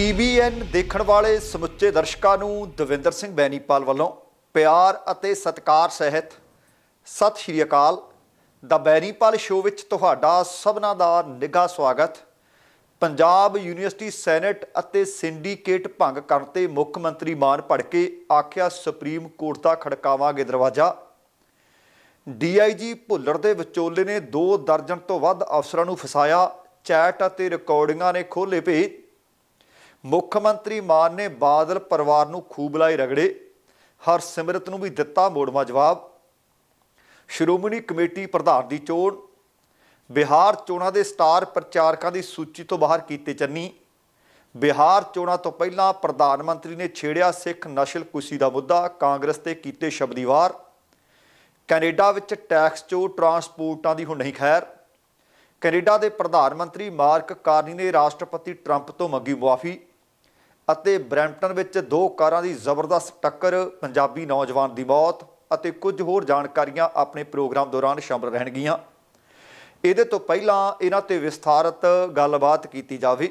TBN ਦੇਖਣ ਵਾਲੇ ਸਮੁੱਚੇ ਦਰਸ਼ਕਾਂ ਨੂੰ ਦਵਿੰਦਰ ਸਿੰਘ ਬੈਨੀਪਾਲ ਵੱਲੋਂ ਪਿਆਰ ਅਤੇ ਸਤਿਕਾਰ ਸਹਿਤ ਸਤਿ ਸ਼੍ਰੀ ਅਕਾਲ। ਦਾ ਬੈਨੀਪਾਲ ਸ਼ੋਅ ਵਿੱਚ ਤੁਹਾਡਾ ਸਭਨਾਂ ਦਾ ਨਿੱਘਾ ਸਵਾਗਤ। ਪੰਜਾਬ ਯੂਨੀਵਰਸਿਟੀ ਸੈਨੇਟ ਅਤੇ ਸਿੰਡੀਕੇਟ ਭੰਗ ਕਰਨ ਤੇ ਮੁੱਖ ਮੰਤਰੀ ਮਾਨ ਭੜਕੇ ਆਖਿਆ ਸੁਪਰੀਮ ਕੋਰਟ ਦਾ ਖੜਕਾਵਾਂਗੇ ਦਰਵਾਜ਼ਾ। ਡੀਆਈਜੀ ਭੁੱਲਰ ਦੇ ਵਿਚੋਲੇ ਨੇ 2 ਦਰਜਨ ਤੋਂ ਵੱਧ ਅਫਸਰਾਂ ਨੂੰ ਫਸਾਇਆ। ਚੈਟ ਅਤੇ ਰਿਕਾਰਡਿੰਗਾਂ ਨੇ ਖੋਲੇ ਭੇਤ। ਮੁੱਖ ਮੰਤਰੀ ਮਾਨ ਨੇ ਬਾਦਲ ਪਰਿਵਾਰ ਨੂੰ ਖੂਬ ਲਾਏ ਰਗੜੇ। ਹਰਸਿਮਰਤ ਨੂੰ ਵੀ ਦਿੱਤਾ ਮੋੜਵਾ ਜਵਾਬ। ਸ਼੍ਰੋਮਣੀ ਕਮੇਟੀ ਪ੍ਰਧਾਨ ਦੀ ਚੋਣ। ਬਿਹਾਰ ਚੋਣਾਂ ਦੇ ਸਟਾਰ ਪ੍ਰਚਾਰਕਾਂ ਦੀ ਸੂਚੀ ਤੋਂ ਬਾਹਰ ਕੀਤੇ ਚੰਨੀ। ਬਿਹਾਰ ਚੋਣਾਂ ਤੋਂ ਪਹਿਲਾਂ ਪ੍ਰਧਾਨ ਮੰਤਰੀ ਨੇ ਛੇੜਿਆ ਸਿੱਖ ਨਸ਼ਲਕੁਸ਼ੀ ਦਾ ਮੁੱਦਾ। ਕਾਂਗਰਸ ਤੇ ਕੀਤੇ ਸ਼ਬਦੀਵਾਰ। ਕੈਨੇਡਾ ਵਿੱਚ ਟੈਕਸ ਚੋ ਟਰਾਂਸਪੋਰਟਾਂ ਦੀ ਹੁਣ ਨਹੀਂ ਖੈਰ। ਕੈਨੇਡਾ ਦੇ ਪ੍ਰਧਾਨ ਮੰਤਰੀ ਮਾਰਕ ਕਾਰਨੀ ਨੇ ਰਾਸ਼ਟਰਪਤੀ ਟਰੰਪ ਤੋਂ ਮੰਗੀ ਮੁਆਫੀ। ਅਤੇ ਬਰੈਂਪਟਨ ਵਿੱਚ ਦੋ ਕਾਰਾਂ ਦੀ ਜ਼ਬਰਦਸਤ ਟੱਕਰ, ਪੰਜਾਬੀ ਨੌਜਵਾਨ ਦੀ ਮੌਤ ਅਤੇ ਕੁਝ ਹੋਰ ਜਾਣਕਾਰੀਆਂ ਆਪਣੇ ਪ੍ਰੋਗਰਾਮ ਦੌਰਾਨ ਸ਼ਾਮਲ ਰਹਿਣਗੀਆਂ। ਇਹਦੇ ਤੋਂ ਪਹਿਲਾਂ ਇਹਨਾਂ ਤੇ ਵਿਸਥਾਰਤ ਗੱਲਬਾਤ ਕੀਤੀ ਜਾਵੇ।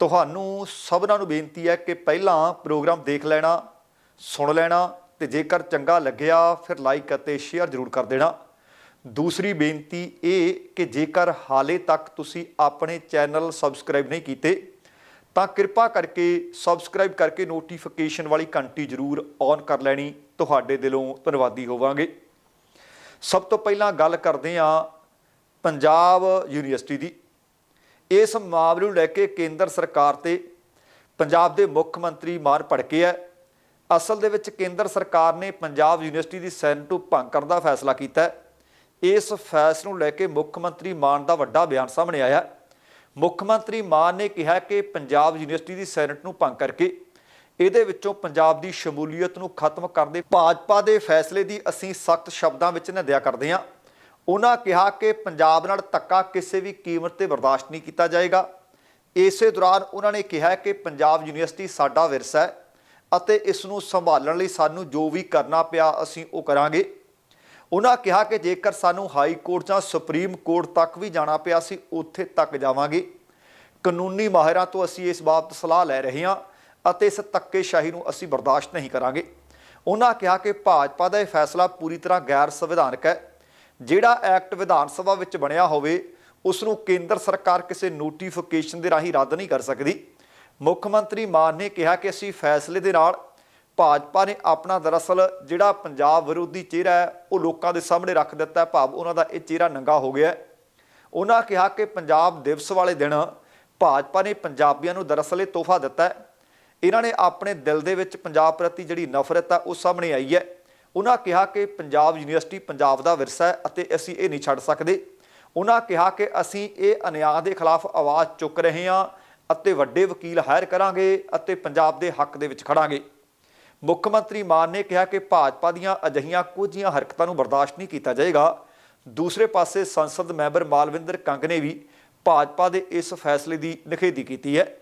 ਤੁਹਾਨੂੰ ਸਭਨਾਂ ਨੂੰ ਬੇਨਤੀ ਹੈ ਕਿ ਪਹਿਲਾਂ ਪ੍ਰੋਗਰਾਮ ਦੇਖ ਲੈਣਾ, ਸੁਣ ਲੈਣਾ ਤੇ ਜੇਕਰ ਚੰਗਾ ਲੱਗਿਆ ਫਿਰ ਲਾਈਕ ਅਤੇ ਸ਼ੇਅਰ ਜ਼ਰੂਰ ਕਰ ਦੇਣਾ। ਦੂਸਰੀ ਬੇਨਤੀ ਇਹ ਕਿ ਜੇਕਰ ਹਾਲੇ ਤੱਕ ਤੁਸੀਂ ਆਪਣੇ ਚੈਨਲ ਸਬਸਕ੍ਰਾਈਬ ਨਹੀਂ ਕੀਤੇ ਤਾਂ ਕਿਰਪਾ ਕਰਕੇ ਸਬਸਕ੍ਰਾਈਬ ਕਰਕੇ ਨੋਟੀਫਿਕੇਸ਼ਨ ਵਾਲੀ ਘੰਟੀ ਜ਼ਰੂਰ ਔਨ ਕਰ ਲੈਣੀ। ਤੁਹਾਡੇ ਦਿਲੋਂ ਧੰਨਵਾਦੀ ਹੋਵਾਂਗੇ। ਸਭ ਤੋਂ ਪਹਿਲਾਂ ਗੱਲ ਕਰਦੇ ਹਾਂ ਪੰਜਾਬ ਯੂਨੀਵਰਸਿਟੀ ਦੀ। ਇਸ ਮਾਮਲੇ ਨੂੰ ਲੈ ਕੇ ਕੇਂਦਰ ਸਰਕਾਰ ਤੇ ਪੰਜਾਬ ਦੇ ਮੁੱਖ ਮੰਤਰੀ ਮਾਰ ਭੜਕੇ ਹੈ। ਅਸਲ ਦੇ ਵਿੱਚ ਕੇਂਦਰ ਸਰਕਾਰ ਨੇ ਪੰਜਾਬ ਯੂਨੀਵਰਸਿਟੀ ਦੀ ਸੈਨੇਟ ਨੂੰ ਭੰਗ ਕਰਨ ਦਾ ਫੈਸਲਾ ਕੀਤਾ ਇਸ ਫੈਸਲੇ ਨੂੰ ਲੈ ਕੇ ਮੁੱਖ ਮੰਤਰੀ ਮਾਨ ਦਾ ਵੱਡਾ ਬਿਆਨ ਸਾਹਮਣੇ ਆਇਆ ਮੁੱਖ ਮੰਤਰੀ ਮਾਨ ਨੇ ਕਿਹਾ ਕਿ ਪੰਜਾਬ ਯੂਨੀਵਰਸਿਟੀ ਦੀ ਸੈਨੇਟ ਨੂੰ ਭੰਗ ਕਰਕੇ ਇਹਦੇ ਵਿੱਚੋਂ ਪੰਜਾਬ ਦੀ ਸ਼ਮੂਲੀਅਤ ਨੂੰ ਖਤਮ ਕਰਨ ਦੇ ਭਾਜਪਾ ਦੇ ਫੈਸਲੇ ਦੀ ਅਸੀਂ ਸਖਤ ਸ਼ਬਦਾਂ ਵਿੱਚ ਨਿੰਦਿਆ ਕਰਦੇ ਹਾਂ। ਉਹਨਾਂ ਕਿਹਾ ਕਿ ਪੰਜਾਬ ਨਾਲ ਧੱਕਾ ਕਿਸੇ ਵੀ ਕੀਮਤ ਤੇ ਬਰਦਾਸ਼ਤ ਨਹੀਂ ਕੀਤਾ ਜਾਏਗਾ। ਇਸੇ ਦੌਰਾਨ ਉਹਨਾਂ ਨੇ ਕਿਹਾ ਕਿ ਪੰਜਾਬ ਯੂਨੀਵਰਸਿਟੀ ਸਾਡਾ ਵਿਰਸਾ ਹੈ ਅਤੇ ਇਸ ਨੂੰ ਸੰਭਾਲਣ ਲਈ ਸਾਨੂੰ ਜੋ ਵੀ ਕਰਨਾ ਪਿਆ ਅਸੀਂ ਉਹ ਕਰਾਂਗੇ। ਉਹਨਾਂ ਕਿਹਾ ਕਿ ਜੇਕਰ ਸਾਨੂੰ ਹਾਈ ਕੋਰਟ ਜਾਂ ਸੁਪਰੀਮ ਕੋਰਟ ਤੱਕ ਵੀ ਜਾਣਾ ਪਿਆ ਸੀ, ਉੱਥੇ ਤੱਕ ਜਾਵਾਂਗੇ। ਕਾਨੂੰਨੀ ਮਾਹਿਰਾਂ ਤੋਂ ਅਸੀਂ ਇਸ ਬਾਬਤ ਸਲਾਹ ਲੈ ਰਹੇ ਹਾਂ ਅਤੇ ਇਸ ਧੱਕੇਸ਼ਾਹੀ ਨੂੰ ਅਸੀਂ ਬਰਦਾਸ਼ਤ ਨਹੀਂ ਕਰਾਂਗੇ। ਉਹਨਾਂ ਕਿਹਾ ਕਿ ਭਾਜਪਾ ਦਾ ਇਹ ਫੈਸਲਾ ਪੂਰੀ ਤਰ੍ਹਾਂ ਗੈਰ ਸੰਵਿਧਾਨਕ ਹੈ। ਜਿਹੜਾ ਐਕਟ ਵਿਧਾਨ ਸਭਾ ਵਿੱਚ ਬਣਿਆ ਹੋਵੇ, ਉਸ ਨੂੰ ਕੇਂਦਰ ਸਰਕਾਰ ਕਿਸੇ ਨੋਟੀਫਿਕੇਸ਼ਨ ਦੇ ਰਾਹੀਂ ਰੱਦ ਨਹੀਂ ਕਰ ਸਕਦੀ। ਮੁੱਖ ਮੰਤਰੀ ਮਾਨ ਨੇ ਕਿਹਾ ਕਿ ਅਸੀਂ ਫੈਸਲੇ ਦੇ ਨਾਲ ਭਾਜਪਾ ਨੇ ਆਪਣਾ ਦਰਅਸਲ ਜਿਹੜਾ ਪੰਜਾਬ ਵਿਰੋਧੀ ਚਿਹਰਾ ਹੈ, ਉਹ ਲੋਕਾਂ ਦੇ ਸਾਹਮਣੇ ਰੱਖ ਦਿੱਤਾ ਹੈ। ਭਾਵ ਉਹਨਾਂ ਦਾ ਇਹ ਚਿਹਰਾ ਨੰਗਾ ਹੋ ਗਿਆ ਉਹਨਾਂ ਕਿਹਾ ਕਿ ਪੰਜਾਬ ਦਿਵਸ ਵਾਲੇ ਦਿਨ ਭਾਜਪਾ ਨੇ ਪੰਜਾਬੀਆਂ ਨੂੰ ਦਰਅਸਲ ਇਹ ਤੋਹਫਾ ਦਿੱਤਾ ਹੈ। ਇਹਨਾਂ ਨੇ ਆਪਣੇ ਦਿਲ ਦੇ ਵਿੱਚ ਪੰਜਾਬ ਪ੍ਰਤੀ ਜਿਹੜੀ ਨਫ਼ਰਤ ਹੈ ਉਹ ਸਾਹਮਣੇ ਆਈ ਹੈ। ਉਹਨਾਂ ਕਿਹਾ ਕਿ ਪੰਜਾਬ ਯੂਨੀਵਰਸਿਟੀ ਪੰਜਾਬ ਦਾ ਵਿਰਸਾ ਹੈ ਅਤੇ ਅਸੀਂ ਇਹ ਨਹੀਂ ਛੱਡ ਸਕਦੇ। ਉਹਨਾਂ ਕਿਹਾ ਕਿ ਅਸੀਂ ਇਹ ਅਨਿਆਂ ਦੇ ਖਿਲਾਫ ਆਵਾਜ਼ ਚੁੱਕ ਰਹੇ ਹਾਂ ਅਤੇ ਵੱਡੇ ਵਕੀਲ ਹਾਇਰ ਕਰਾਂਗੇ ਅਤੇ ਪੰਜਾਬ ਦੇ ਹੱਕ ਦੇ ਵਿੱਚ ਖੜਾਂਗੇ। ਮੁੱਖ ਮੰਤਰੀ ਮਾਨ ਨੇ ਕਿਹਾ ਕਿ ਭਾਜਪਾ ਦੀਆਂ ਅਜਿਹੀਆਂ ਕੁਝੀਆਂ ਹਰਕਤਾਂ ਨੂੰ ਬਰਦਾਸ਼ਤ ਨਹੀਂ ਕੀਤਾ ਜਾਏਗਾ। ਦੂਸਰੇ ਪਾਸੇ ਸੰਸਦ ਮੈਂਬਰ ਮਾਲਵਿੰਦਰ ਕੰਗ ਨੇ ਵੀ ਭਾਜਪਾ ਦੇ ਇਸ ਫੈਸਲੇ ਦੀ ਨਿਖੇਧੀ ਕੀਤੀ ਹੈ।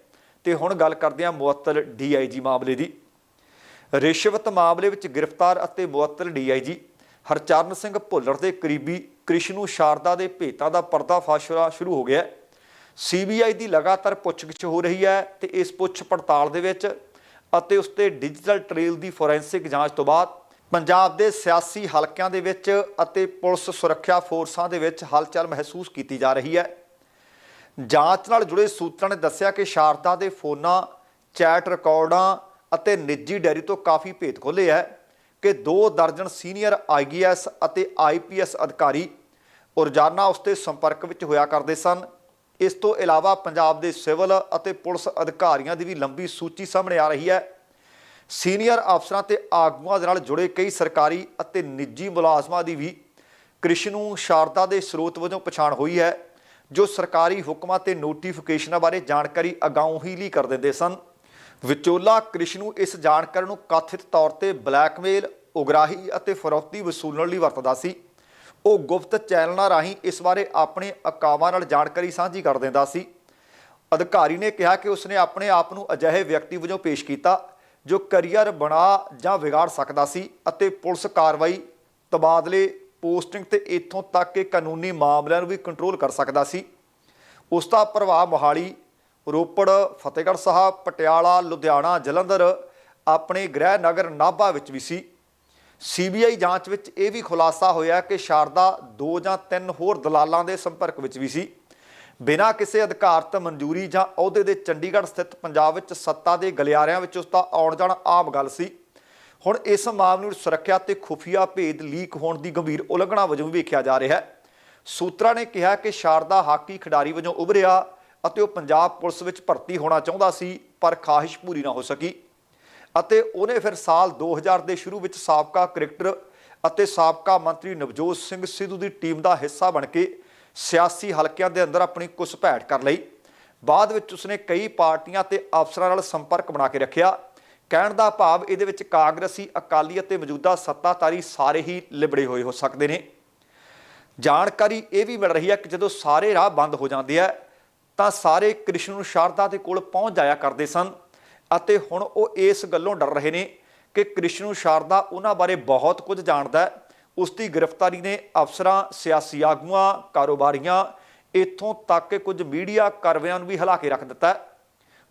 ਤੇ ਹੁਣ ਗੱਲ ਕਰਦੇ ਹਾਂ ਮੁਅੱਤਲ ਡੀਆਈਜੀ ਮਾਮਲੇ ਦੀ। ਰਿਸ਼ਵਤ ਮਾਮਲੇ ਵਿੱਚ ਗ੍ਰਿਫਤਾਰ ਅਤੇ ਮੁਅੱਤਲ ਡੀਆਈਜੀ ਹਰਚਰਨ ਸਿੰਘ ਭੁੱਲਰ ਦੇ ਕਰੀਬੀ ਕ੍ਰਿਸ਼ਨੂ ਸ਼ਾਰਦਾ ਦੇ ਭੇਤਾਂ ਦਾ ਪਰਦਾਫਾਸ਼ ਹੋਣਾ ਸ਼ੁਰੂ ਹੋ ਗਿਆ ਹੈ। ਸੀਬੀਆਈ ਦੀ ਲਗਾਤਾਰ ਪੁੱਛਗਿੱਛ ਹੋ ਰਹੀ ਹੈ ਤੇ ਇਸ ਪੁੱਛ ਪੜਤਾਲ ਦੇ ਵਿੱਚ ਅਤੇ ਉਸ ਤੇ ਡਿਜੀਟਲ ਟ੍ਰੇਲ ਦੀ ਫੋਰੈਂਸਿਕ ਜਾਂਚ ਤੋਂ ਬਾਅਦ ਪੰਜਾਬ ਦੇ ਸਿਆਸੀ ਹਲਕਿਆਂ ਦੇ ਵਿੱਚ ਅਤੇ ਪੁਲਿਸ ਸੁਰੱਖਿਆ ਫੋਰਸਾਂ ਦੇ ਵਿੱਚ ਹਲਚਲ ਮਹਿਸੂਸ ਕੀਤੀ ਜਾ ਰਹੀ ਹੈ। ਜਾਂਚ ਨਾਲ ਜੁੜੇ ਸੂਤਰਾਂ ਨੇ ਦੱਸਿਆ ਕਿ ਸ਼ਾਰਦਾ ਦੇ ਫੋਨਾਂ, ਚੈਟ ਰਿਕਾਰਡਾਂ ਅਤੇ ਨਿੱਜੀ ਡੈਰੀ ਤੋਂ ਕਾਫੀ ਭੇਤ ਖੋਲੇ ਹੈ ਕਿ ਦੋ ਦਰਜਨ ਸੀਨੀਅਰ ਆਈਏਐਸ ਅਤੇ ਆਈਪੀਐਸ ਅਧਿਕਾਰੀ ਰੋਜ਼ਾਨਾ ਉਸ ਦੇ ਸੰਪਰਕ ਵਿੱਚ ਹੋਇਆ ਕਰਦੇ ਸਨ। ਇਸ ਤੋਂ ਇਲਾਵਾ ਪੰਜਾਬ ਦੇ ਸਿਵਲ ਅਤੇ ਪੁਲਿਸ ਅਧਿਕਾਰੀਆਂ ਦੀ ਵੀ ਲੰਬੀ ਸੂਚੀ ਸਾਹਮਣੇ ਆ ਰਹੀ ਹੈ। ਸੀਨੀਅਰ ਅਫਸਰਾਂ ਤੇ ਆਗੂਆਂ ਦੇ ਨਾਲ ਜੁੜੇ ਕਈ ਸਰਕਾਰੀ ਅਤੇ ਨਿੱਜੀ ਮੁਲਾਜ਼ਮਾਂ ਦੀ ਵੀ ਕ੍ਰਿਸ਼ਨੂ ਸ਼ਾਰਦਾ ਦੇ ਸਰੋਤ ਵਜੋਂ ਪਛਾਣ ਹੋਈ ਹੈ, ਜੋ ਸਰਕਾਰੀ ਹੁਕਮਾਂ ਤੇ ਨੋਟੀਫਿਕੇਸ਼ਨਾਂ ਬਾਰੇ ਜਾਣਕਾਰੀ ਅਗਾਉਂ ਹੀ ਲੀ ਕਰ ਦਿੰਦੇ ਸਨ। ਵਿਚੋਲਾ ਕ੍ਰਿਸ਼ਨੂ ਇਸ ਜਾਣਕਾਰੀ ਨੂੰ ਕਥਿਤ ਤੌਰ ਤੇ ਬਲੈਕਮੇਲ, ਉਗਰਾਹੀ ਅਤੇ ਫਰੌਤੀ ਵਸੂਲਣ ਲਈ ਵਰਤਦਾ ਸੀ। ਉਹ ਗੁਪਤ ਚੈਨਲਾਂ ਰਾਹੀਂ ਇਸ ਬਾਰੇ ਆਪਣੇ ਅਕਾਵਾਂ ਨਾਲ ਜਾਣਕਾਰੀ ਸਾਂਝੀ ਕਰ ਦਿੰਦਾ ਸੀ। ਅਧਿਕਾਰੀ ਨੇ ਕਿਹਾ ਕਿ ਉਸਨੇ ਆਪਣੇ ਆਪ ਨੂੰ ਅਜਿਹੇ ਵਿਅਕਤੀ ਵਜੋਂ ਪੇਸ਼ ਕੀਤਾ, ਜੋ ਕੈਰੀਅਰ ਬਣਾ ਜਾਂ ਵਿਗਾੜ ਸਕਦਾ ਸੀ ਅਤੇ ਪੁਲਿਸ ਕਾਰਵਾਈ ਤਬਾਦਲੇ, ਪੋਸਟਿੰਗ ਤੇ ਇੱਥੋਂ ਤੱਕ ਕਿ ਕਾਨੂੰਨੀ ਮਾਮਲਿਆਂ ਨੂੰ ਵੀ ਕੰਟਰੋਲ ਕਰ ਸਕਦਾ ਸੀ। ਉਸ ਦਾ ਪ੍ਰਭਾਵ ਮੋਹਾਲੀ, ਰੋਪੜ, ਫਤਿਹਗੜ੍ਹ ਸਾਹਿਬ, ਪਟਿਆਲਾ, ਲੁਧਿਆਣਾ, ਜਲੰਧਰ, ਆਪਣੇ ਗ੍ਰਹਿ ਨਗਰ ਨਾਭਾ ਵਿੱਚ ਵੀ ਸੀ। ਸੀਬੀਆਈ ਜਾਂਚ ਵਿੱਚ ਇਹ ਵੀ ਖੁਲਾਸਾ ਹੋਇਆ ਕਿ ਸ਼ਾਰਦਾ ਦੋ ਜਾਂ ਤਿੰਨ ਹੋਰ ਦਲਾਲਾਂ ਦੇ ਸੰਪਰਕ ਵਿੱਚ ਵੀ ਸੀ। ਬਿਨਾਂ ਕਿਸੇ ਅਧਿਕਾਰਤ ਮਨਜ਼ੂਰੀ ਜਾਂ ਅਹੁਦੇ ਦੇ ਚੰਡੀਗੜ੍ਹ ਸਥਿਤ ਪੰਜਾਬ ਵਿੱਚ ਸੱਤਾ ਦੇ ਗਲਿਆਰਿਆਂ ਵਿੱਚ ਉਸ ਦਾ ਆਉਣ ਜਾਣਾ ਆਮ ਗੱਲ ਸੀ। ਹੁਣ ਇਸ ਮਾਮਲੇ ਨੂੰ ਸੁਰੱਖਿਆ ਤੇ ਖੁਫੀਆ ਭੇਦ ਲੀਕ ਹੋਣ ਦੀ ਗੰਭੀਰ ਉਲੰਘਣਾ ਵਜੋਂ ਵੇਖਿਆ ਜਾ ਰਿਹਾ ਹੈ। ਸੂਤਰਾਂ ਨੇ ਕਿਹਾ ਕਿ ਸ਼ਾਰਦਾ ਹਾਕੀ ਖਿਡਾਰੀ ਵਜੋਂ ਉਭਰਿਆ ਅਤੇ ਉਹ ਪੰਜਾਬ ਪੁਲਿਸ ਵਿੱਚ ਭਰਤੀ ਹੋਣਾ ਚਾਹੁੰਦਾ ਸੀ, ਪਰ ਖਾਹਿਸ਼ ਪੂਰੀ ਨਾ ਹੋ ਸਕੀ। ਅਤੇ ਉਹਨੇ ਫਿਰ ਸਾਲ 2000 ਦੇ ਸ਼ੁਰੂ ਵਿੱਚ ਸਾਬਕਾ ਕ੍ਰਿਕਟਰ ਅਤੇ ਸਾਬਕਾ ਮੰਤਰੀ ਨਵਜੋਤ ਸਿੰਘ ਸਿੱਧੂ ਦੀ ਟੀਮ ਦਾ ਹਿੱਸਾ ਬਣ ਕੇ ਸਿਆਸੀ ਹਲਕਿਆਂ ਦੇ ਅੰਦਰ ਆਪਣੀ ਘੁਸਪੈਠ ਕਰ ਲਈ। ਬਾਅਦ ਵਿੱਚ ਉਸਨੇ ਕਈ ਪਾਰਟੀਆਂ ਤੇ ਅਫਸਰਾਂ ਨਾਲ ਸੰਪਰਕ ਬਣਾ ਕੇ ਰੱਖਿਆ। ਕਹਿਣ ਦਾ ਭਾਵ ਇਹਦੇ ਵਿੱਚ ਕਾਂਗਰਸੀ, ਅਕਾਲੀ ਅਤੇ ਮੌਜੂਦਾ ਸੱਤਾਧਾਰੀ ਸਾਰੇ ਹੀ ਲਿਬੜੇ ਹੋਏ ਹੋ ਸਕਦੇ ਨੇ। ਜਾਣਕਾਰੀ ਇਹ ਵੀ ਮਿਲ ਰਹੀ ਹੈ ਕਿ ਜਦੋਂ ਸਾਰੇ ਰਾਹ ਬੰਦ ਹੋ ਜਾਂਦੇ ਆ, ਤਾਂ ਸਾਰੇ ਕ੍ਰਿਸ਼ਨ ਨੂੰ ਸ਼ਾਰਦਾ ਦੇ ਕੋਲ ਪਹੁੰਚ ਜਾਇਆ ਕਰਦੇ ਸਨ। ਅਤੇ ਹੁਣ ਉਹ ਇਸ ਗੱਲੋਂ ਡਰ ਰਹੇ ਨੇ ਕਿ ਕ੍ਰਿਸ਼ਨ ਸ਼ਾਰਦਾ ਉਹਨਾਂ ਬਾਰੇ ਬਹੁਤ ਕੁਝ ਜਾਣਦਾ ਹੈ। ਉਸ ਦੀ ਗ੍ਰਿਫਤਾਰੀ ਨੇ ਅਫਸਰਾਂ, ਸਿਆਸੀ ਆਗੂਆਂ, ਕਾਰੋਬਾਰੀਆਂ, ਇੱਥੋਂ ਤੱਕ ਕਿ ਕੁਝ ਮੀਡੀਆ ਕਰਵਿਆਂ ਨੂੰ ਵੀ ਹਿਲਾ ਕੇ ਰੱਖ ਦਿੱਤਾ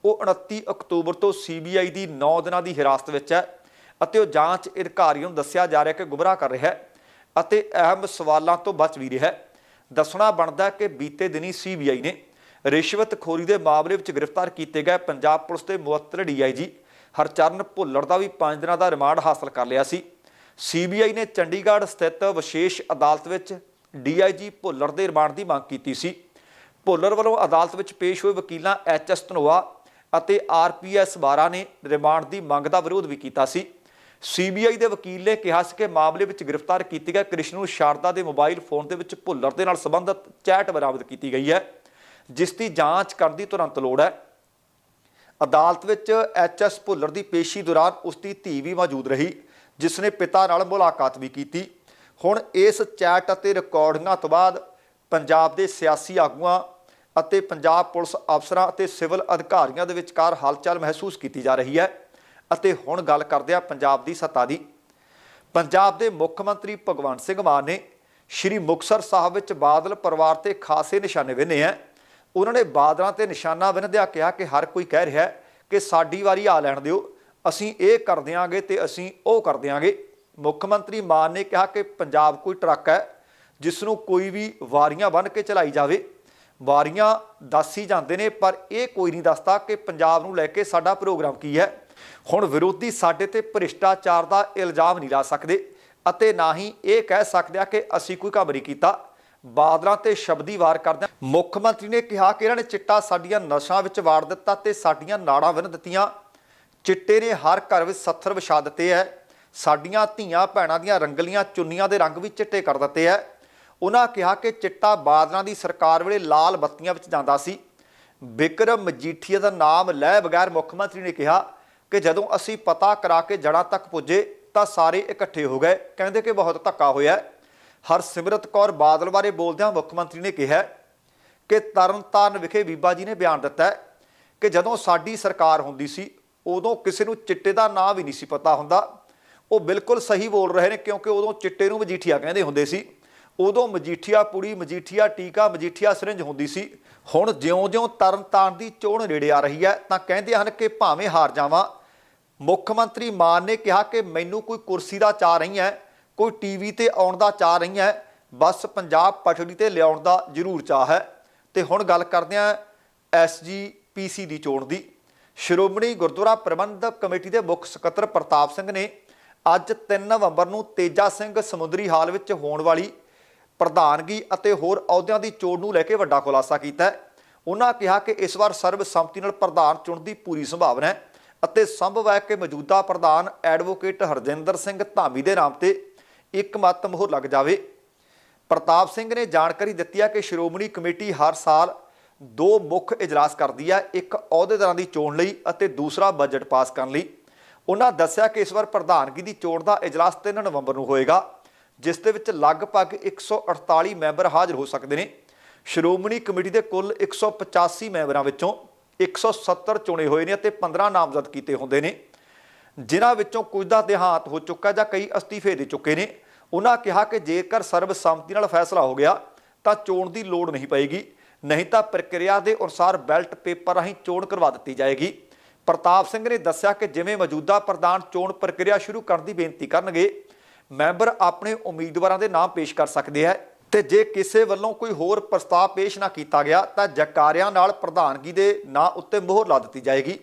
ਉਹ 29 ਅਕਤੂਬਰ ਤੋਂ ਸੀਬੀਆਈ ਦੀ 9 ਦਿਨਾਂ ਦੀ ਹਿਰਾਸਤ ਵਿੱਚ ਹੈ ਅਤੇ ਉਹ ਜਾਂਚ ਅਧਿਕਾਰੀਆਂ ਨੂੰ ਦੱਸਿਆ ਜਾ ਰਿਹਾ ਕਿ ਗੁੰਮਰਾਹ ਕਰ ਰਿਹਾ ਹੈ ਅਤੇ ਅਹਿਮ ਸਵਾਲਾਂ ਤੋਂ ਬਚ ਵੀ ਰਿਹਾ ਹੈ। ਦੱਸਣਾ ਬਣਦਾ ਕਿ ਬੀਤੇ ਦਿਨੀ ਸੀਬੀਆਈ ਨੇ ਰਿਸ਼ਵਤਖੋਰੀ ਦੇ ਮਾਮਲੇ ਵਿੱਚ ਗ੍ਰਿਫਤਾਰ ਕੀਤੇ ਗਏ ਪੰਜਾਬ ਪੁਲਿਸ ਦੇ ਮੁਅੱਤਲ ਡੀਆਈਜੀ ਹਰਚਰਨ ਭੁੱਲਰ ਦਾ ਵੀ 5 ਦਿਨਾਂ ਦਾ ਰਿਮਾਂਡ ਹਾਸਲ ਕਰ ਲਿਆ ਸੀ। ਸੀਬੀਆਈ ਨੇ ਚੰਡੀਗੜ੍ਹ ਸਥਿਤ ਵਿਸ਼ੇਸ਼ ਅਦਾਲਤ ਵਿੱਚ ਡੀਆਈਜੀ ਭੁੱਲਰ ਦੇ ਰਿਮਾਂਡ ਦੀ ਮੰਗ ਕੀਤੀ ਸੀ। ਭੁੱਲਰ ਵੱਲੋਂ ਅਦਾਲਤ ਵਿੱਚ ਪੇਸ਼ ਹੋਏ ਵਕੀਲਾਂ ਐਚਐਸ ਧਨੋਆ ਅਤੇ ਆਰਪੀਐਸ 12 ਨੇ ਰਿਮਾਂਡ ਦੀ ਮੰਗ ਦਾ ਵਿਰੋਧ ਵੀ ਕੀਤਾ ਸੀ। ਸੀਬੀਆਈ ਦੇ ਵਕੀਲ ਨੇ ਕਿਹਾ ਸੀ ਕਿ ਮਾਮਲੇ ਵਿੱਚ ਗ੍ਰਿਫਤਾਰ ਕੀਤੀ ਗਈ ਕ੍ਰਿਸ਼ਨੂ ਸ਼ਾਰਦਾ ਦੇ ਮੋਬਾਈਲ ਫੋਨ ਦੇ ਵਿੱਚ ਭੁੱਲਰ ਦੇ ਨਾਲ ਸੰਬੰਧਿਤ ਚੈਟ ਬਰਾਮਦ ਕੀਤੀ ਗਈ ਹੈ। ਜਿਸ ਦੀ ਜਾਂਚ ਕਰਨ ਦੀ ਤੁਰੰਤ ਲੋੜ ਹੈ। ਅਦਾਲਤ ਵਿੱਚ ਐਚਐਸ ਭੁੱਲਰ ਦੀ ਪੇਸ਼ੀ ਦੌਰਾਨ ਉਸ ਦੀ ਧੀ ਵੀ ਮੌਜੂਦ ਰਹੀ, ਜਿਸ ਨੇ ਪਿਤਾ ਨਾਲ ਮੁਲਾਕਾਤ ਵੀ ਕੀਤੀ। ਹੁਣ ਇਸ ਚੈਟ ਅਤੇ ਰਿਕਾਰਡਿੰਗਾਂ ਤੋਂ ਬਾਅਦ ਪੰਜਾਬ ਦੇ ਸਿਆਸੀ ਆਗੂਆਂ ਅਤੇ ਪੰਜਾਬ ਪੁਲਿਸ ਅਫਸਰਾਂ ਅਤੇ ਸਿਵਲ ਅਧਿਕਾਰੀਆਂ ਦੇ ਵਿਚਕਾਰ ਹਲਚਲ ਮਹਿਸੂਸ ਕੀਤੀ ਜਾ ਰਹੀ ਹੈ ਅਤੇ ਹੁਣ ਗੱਲ ਕਰਦੇ ਹਾਂ ਪੰਜਾਬ ਦੀ ਸੱਤਾ ਦੀ। ਪੰਜਾਬ ਦੇ ਮੁੱਖ ਮੰਤਰੀ ਭਗਵੰਤ ਸਿੰਘ ਮਾਨ ਨੇ ਸ਼੍ਰੀ ਮੁਕਤਸਰ ਸਾਹਿਬ ਵਿੱਚ ਬਾਦਲ ਪਰਿਵਾਰ ਤੇ ਖਾਸੇ ਨਿਸ਼ਾਨੇ ਵਿੰਨੇ ਹੈ। ਉਹਨਾਂ ਨੇ ਬਾਦਲਾਂ ਤੇ ਨਿਸ਼ਾਨਾ ਵਿੰਨਦਿਆਂ ਕਿਹਾ ਕਿ ਹਰ ਕੋਈ ਕਹਿ ਰਿਹਾ ਕਿ ਸਾਡੀ ਵਾਰੀ ਆ ਲੈਣ ਦਿਓ, ਅਸੀਂ ਇਹ ਕਰ ਦਿਆਂਗੇ ਤੇ ਅਸੀਂ ਉਹ ਕਰ ਦਿਆਂਗੇ। ਮੁੱਖ ਮੰਤਰੀ ਮਾਨ ਨੇ ਕਿਹਾ ਕਿ ਪੰਜਾਬ ਕੋਈ ਟਰੱਕ ਹੈ ਜਿਸ ਨੂੰ ਕੋਈ ਵੀ ਵਾਰੀਆਂ ਬੰਨ੍ਹ ਕੇ ਚਲਾਈ ਜਾਵੇ। ਵਾਰੀਆਂ ਦੱਸ ਹੀ ਜਾਂਦੇ ਨੇ, ਪਰ ਇਹ ਕੋਈ ਨਹੀਂ ਦੱਸਦਾ ਕਿ ਪੰਜਾਬ ਨੂੰ ਲੈ ਕੇ ਸਾਡਾ ਪ੍ਰੋਗਰਾਮ ਕੀ ਹੈ। ਹੁਣ ਵਿਰੋਧੀ ਸਾਡੇ ਤੇ ਭ੍ਰਿਸ਼ਟਾਚਾਰ ਦਾ ਇਲਜ਼ਾਮ ਨਹੀਂ ਲਾ ਸਕਦੇ ਅਤੇ ਨਾ ਹੀ ਇਹ ਕਹਿ ਸਕਦੇ ਆ ਕਿ ਅਸੀਂ ਕੋਈ ਕੰਮ ਨਹੀਂ ਕੀਤਾ। ਬਾਦਲਾਂ ਤੇ ਸ਼ਬਦੀ ਵਾਰ ਕਰਦੇ ਮੁੱਖ ਮੰਤਰੀ ਨੇ ਕਿਹਾ ਕਿ ਇਹਨਾਂ ਨੇ ਚਿੱਟਾ ਸਾਡੀਆਂ ਨਸ਼ਾਂ ਵਿੱਚ ਵਾੜ ਦਿੱਤਾ ਤੇ ਸਾਡੀਆਂ ਨਾੜਾਂ ਵਿੰਨ ਦਿੱਤੀਆਂ। ਚਿੱਟੇ ਨੇ ਹਰ ਘਰ ਵਿੱਚ ਸੱਥਰ ਵਿਛਾ ਦਿੱਤੇ ਐ। ਸਾਡੀਆਂ ਧੀਆਂ ਭੈਣਾਂ ਦੀਆਂ ਰੰਗਲੀਆਂ ਚੁੰਨੀਆਂ ਦੇ ਰੰਗ ਵੀ ਚਿੱਟੇ ਕਰ ਦਿੱਤੇ ਐ। ਉਹਨਾਂ ਕਿਹਾ ਕਿ ਚਿੱਟਾ ਬਾਦਲਾਂ ਦੀ ਸਰਕਾਰ ਵੇਲੇ ਲਾਲ ਬੱਤੀਆਂ ਵਿੱਚ ਜਾਂਦਾ ਸੀ। ਬਿਕਰਮ ਮਜੀਠੀਆ ਦਾ ਨਾਮ ਲੈ ਬਗੈਰ ਮੁੱਖ ਮੰਤਰੀ ਨੇ ਕਿਹਾ ਕਿ ਜਦੋਂ ਅਸੀਂ ਪਤਾ ਕਰਾ ਕੇ ਜੜਾਂ ਤੱਕ ਪੁੱਜੇ ਤਾਂ ਸਾਰੇ ਇਕੱਠੇ ਹੋ ਗਏ। ਕਹਿੰਦੇ ਕਿ ਬਹੁਤ ਧੱਕਾ ਹੋਇਆ। ਹਰਸਿਮਰਤ ਕੌਰ ਬਾਦਲ ਬਾਰੇ ਬੋਲਦਿਆਂ ਮੁੱਖ ਮੰਤਰੀ ਨੇ ਕਿਹਾ ਕਿ ਤਰਨਤਾਰਨ ਵਿਖੇ ਬੀਬਾ ਜੀ ਨੇ ਬਿਆਨ ਦਿੱਤਾ ਕਿ ਜਦੋਂ ਸਾਡੀ ਸਰਕਾਰ ਹੁੰਦੀ ਸੀ, ਉਦੋਂ ਕਿਸੇ ਨੂੰ ਚਿੱਟੇ ਦਾ ਨਾਂ ਵੀ ਨਹੀਂ ਸੀ ਪਤਾ ਹੁੰਦਾ। ਉਹ ਬਿਲਕੁਲ ਸਹੀ ਬੋਲ ਰਹੇ ਨੇ ਕਿਉਂਕਿ ਉਦੋਂ ਚਿੱਟੇ ਨੂੰ ਮਜੀਠੀਆ ਕਹਿੰਦੇ ਹੁੰਦੇ ਸੀ। ਉਦੋਂ ਮਜੀਠੀਆ ਪੁੜੀ, ਮਜੀਠੀਆ ਟੀਕਾ, ਮਜੀਠੀਆ ਸਿਰਿੰਜ ਹੁੰਦੀ ਸੀ। ਹੁਣ ਜਿਉਂ-ਜਿਉਂ ਤਰਨਤਾਰਨ ਦੀ ਚੋਣ ਨੇੜੇ ਆ ਰਹੀ ਹੈ, ਤਾਂ ਕਹਿੰਦੇ ਹਨ ਕਿ ਭਾਵੇਂ ਹਾਰ ਜਾਵਾਂ, ਮੁੱਖ ਮੰਤਰੀ ਮਾਨ ਨੇ ਕਿਹਾ ਕਿ ਮੈਨੂੰ ਕੋਈ ਕੁਰਸੀ ਦਾ ਚਾਹ ਨਹੀਂ ਹੈ। ਕੋਈ ਟੀਵੀ ਤੇ ਆਉਣ ਦਾ ਚਾਹ ਨਹੀਂ ਹੈ, ਬਸ ਪੰਜਾਬ ਪਟੜੀ ਤੇ ਲਿਆਉਣ ਦਾ ਜ਼ਰੂਰ ਚਾਹ ਹੈ। ਤੇ ਹੁਣ ਗੱਲ ਕਰਦੇ ਹਾਂ ਐਸਜੀਪੀਸੀ ਦੀ ਚੋਣ ਦੀ। ਸ਼੍ਰੋਮਣੀ ਗੁਰਦੁਆਰਾ ਪ੍ਰਬੰਧਕ ਕਮੇਟੀ ਦੇ ਮੁੱਖ ਸਕੱਤਰ ਪ੍ਰਤਾਪ ਸਿੰਘ ਨੇ ਅੱਜ 3 ਨਵੰਬਰ ਨੂੰ ਤੇਜਾ ਸਿੰਘ ਸਮੁੰਦਰੀ ਹਾਲ ਵਿੱਚ ਹੋਣ ਵਾਲੀ ਪ੍ਰਧਾਨਗੀ ਅਤੇ ਹੋਰ ਅਹੁਦਿਆਂ ਦੀ ਚੋਣ ਨੂੰ ਲੈ ਕੇ ਵੱਡਾ ਖੁਲਾਸਾ ਕੀਤਾ ਹੈ। ਉਹਨਾਂ ਕਿਹਾ ਕਿ ਇਸ ਵਾਰ ਸਰਬਸੰਮਤੀ ਨਾਲ ਪ੍ਰਧਾਨ ਚੁਣਨ ਦੀ ਪੂਰੀ ਸੰਭਾਵਨਾ ਹੈ ਅਤੇ ਸੰਭਵ ਹੈ ਕਿ ਮੌਜੂਦਾ ਪ੍ਰਧਾਨ ਐਡਵੋਕੇਟ ਹਰਜਿੰਦਰ ਸਿੰਘ ਧਾਮੀ ਦੇ ਨਾਮ ਤੇ ਇੱਕ ਮੱਤ ਮੋਹਰ ਲੱਗ ਜਾਵੇ। ਪ੍ਰਤਾਪ ਸਿੰਘ ਨੇ ਜਾਣਕਾਰੀ ਦਿੱਤੀ ਹੈ ਕਿ ਸ਼੍ਰੋਮਣੀ ਕਮੇਟੀ ਹਰ ਸਾਲ ਦੋ ਮੁੱਖ ਇਜਲਾਸ ਕਰਦੀ ਹੈ ਇੱਕ ਅਹੁਦੇਦਾਰਾਂ ਦੀ ਚੋਣ ਲਈ ਅਤੇ ਦੂਸਰਾ ਬਜਟ ਪਾਸ ਕਰਨ ਲਈ। ਉਹਨਾਂ ਦੱਸਿਆ ਕਿ ਇਸ ਵਾਰ ਪ੍ਰਧਾਨਗੀ ਦੀ ਚੋਣ ਦਾ ਇਜਲਾਸ 3 ਨਵੰਬਰ ਨੂੰ ਹੋਏਗਾ, ਜਿਸ ਦੇ ਵਿੱਚ ਲਗਭਗ 148 ਮੈਂਬਰ ਹਾਜ਼ਰ ਹੋ ਸਕਦੇ ਨੇ। ਸ਼੍ਰੋਮਣੀ ਕਮੇਟੀ ਦੇ ਕੁੱਲ 185 ਮੈਂਬਰਾਂ ਵਿੱਚੋਂ 170 ਚੁਣੇ ਹੋਏ ਨੇ ਅਤੇ 15 ਨਾਮਜ਼ਦ ਕੀਤੇ ਹੁੰਦੇ ਨੇ। ਜਿਨ੍ਹਾਂ ਵਿੱਚੋਂ ਕੁਝ ਦਾ ਦੇਹਾਂਤ ਹੋ ਚੁੱਕਾ ਜਾਂ ਕਈ ਅਸਤੀਫੇ ਦੇ ਚੁੱਕੇ ਨੇ, ਉਹਨਾਂ ਕਿਹਾ ਕਿ ਜੇਕਰ ਸਰਬਸੰਮਤੀ ਨਾਲ ਫੈਸਲਾ ਹੋ ਗਿਆ, ਤਾਂ ਚੋਣ ਦੀ ਲੋੜ ਨਹੀਂ ਪਏਗੀ, ਨਹੀਂ ਤਾਂ ਪ੍ਰਕਿਰਿਆ ਦੇ ਅਨੁਸਾਰ ਬੈਲਟ ਪੇਪਰ ਰਾਹੀਂ ਚੋਣ ਕਰਵਾ ਦਿੱਤੀ ਜਾਏਗੀ। ਪ੍ਰਤਾਪ ਸਿੰਘ ਨੇ ਦੱਸਿਆ ਕਿ ਜਿਵੇਂ ਮੌਜੂਦਾ ਪ੍ਰਧਾਨ ਚੋਣ ਪ੍ਰਕਿਰਿਆ ਸ਼ੁਰੂ ਕਰਨ ਦੀ ਬੇਨਤੀ ਕਰਨਗੇ, ਮੈਂਬਰ ਆਪਣੇ ਉਮੀਦਵਾਰਾਂ ਦੇ ਨਾਮ ਪੇਸ਼ ਕਰ ਸਕਦੇ ਹੈ ਤੇ ਜੇ ਕਿਸੇ ਵੱਲੋਂ ਕੋਈ ਹੋਰ ਪ੍ਰਸਤਾਵ ਪੇਸ਼ ਨਾ ਕੀਤਾ ਗਿਆ, ਤਾਂ ਜਕਾਰਿਆਂ ਨਾਲ ਪ੍ਰਧਾਨਗੀ ਦੇ ਨਾਂ ਉੱਤੇ ਮੋਹਰ ਲਾ ਦਿੱਤੀ ਜਾਏਗੀ।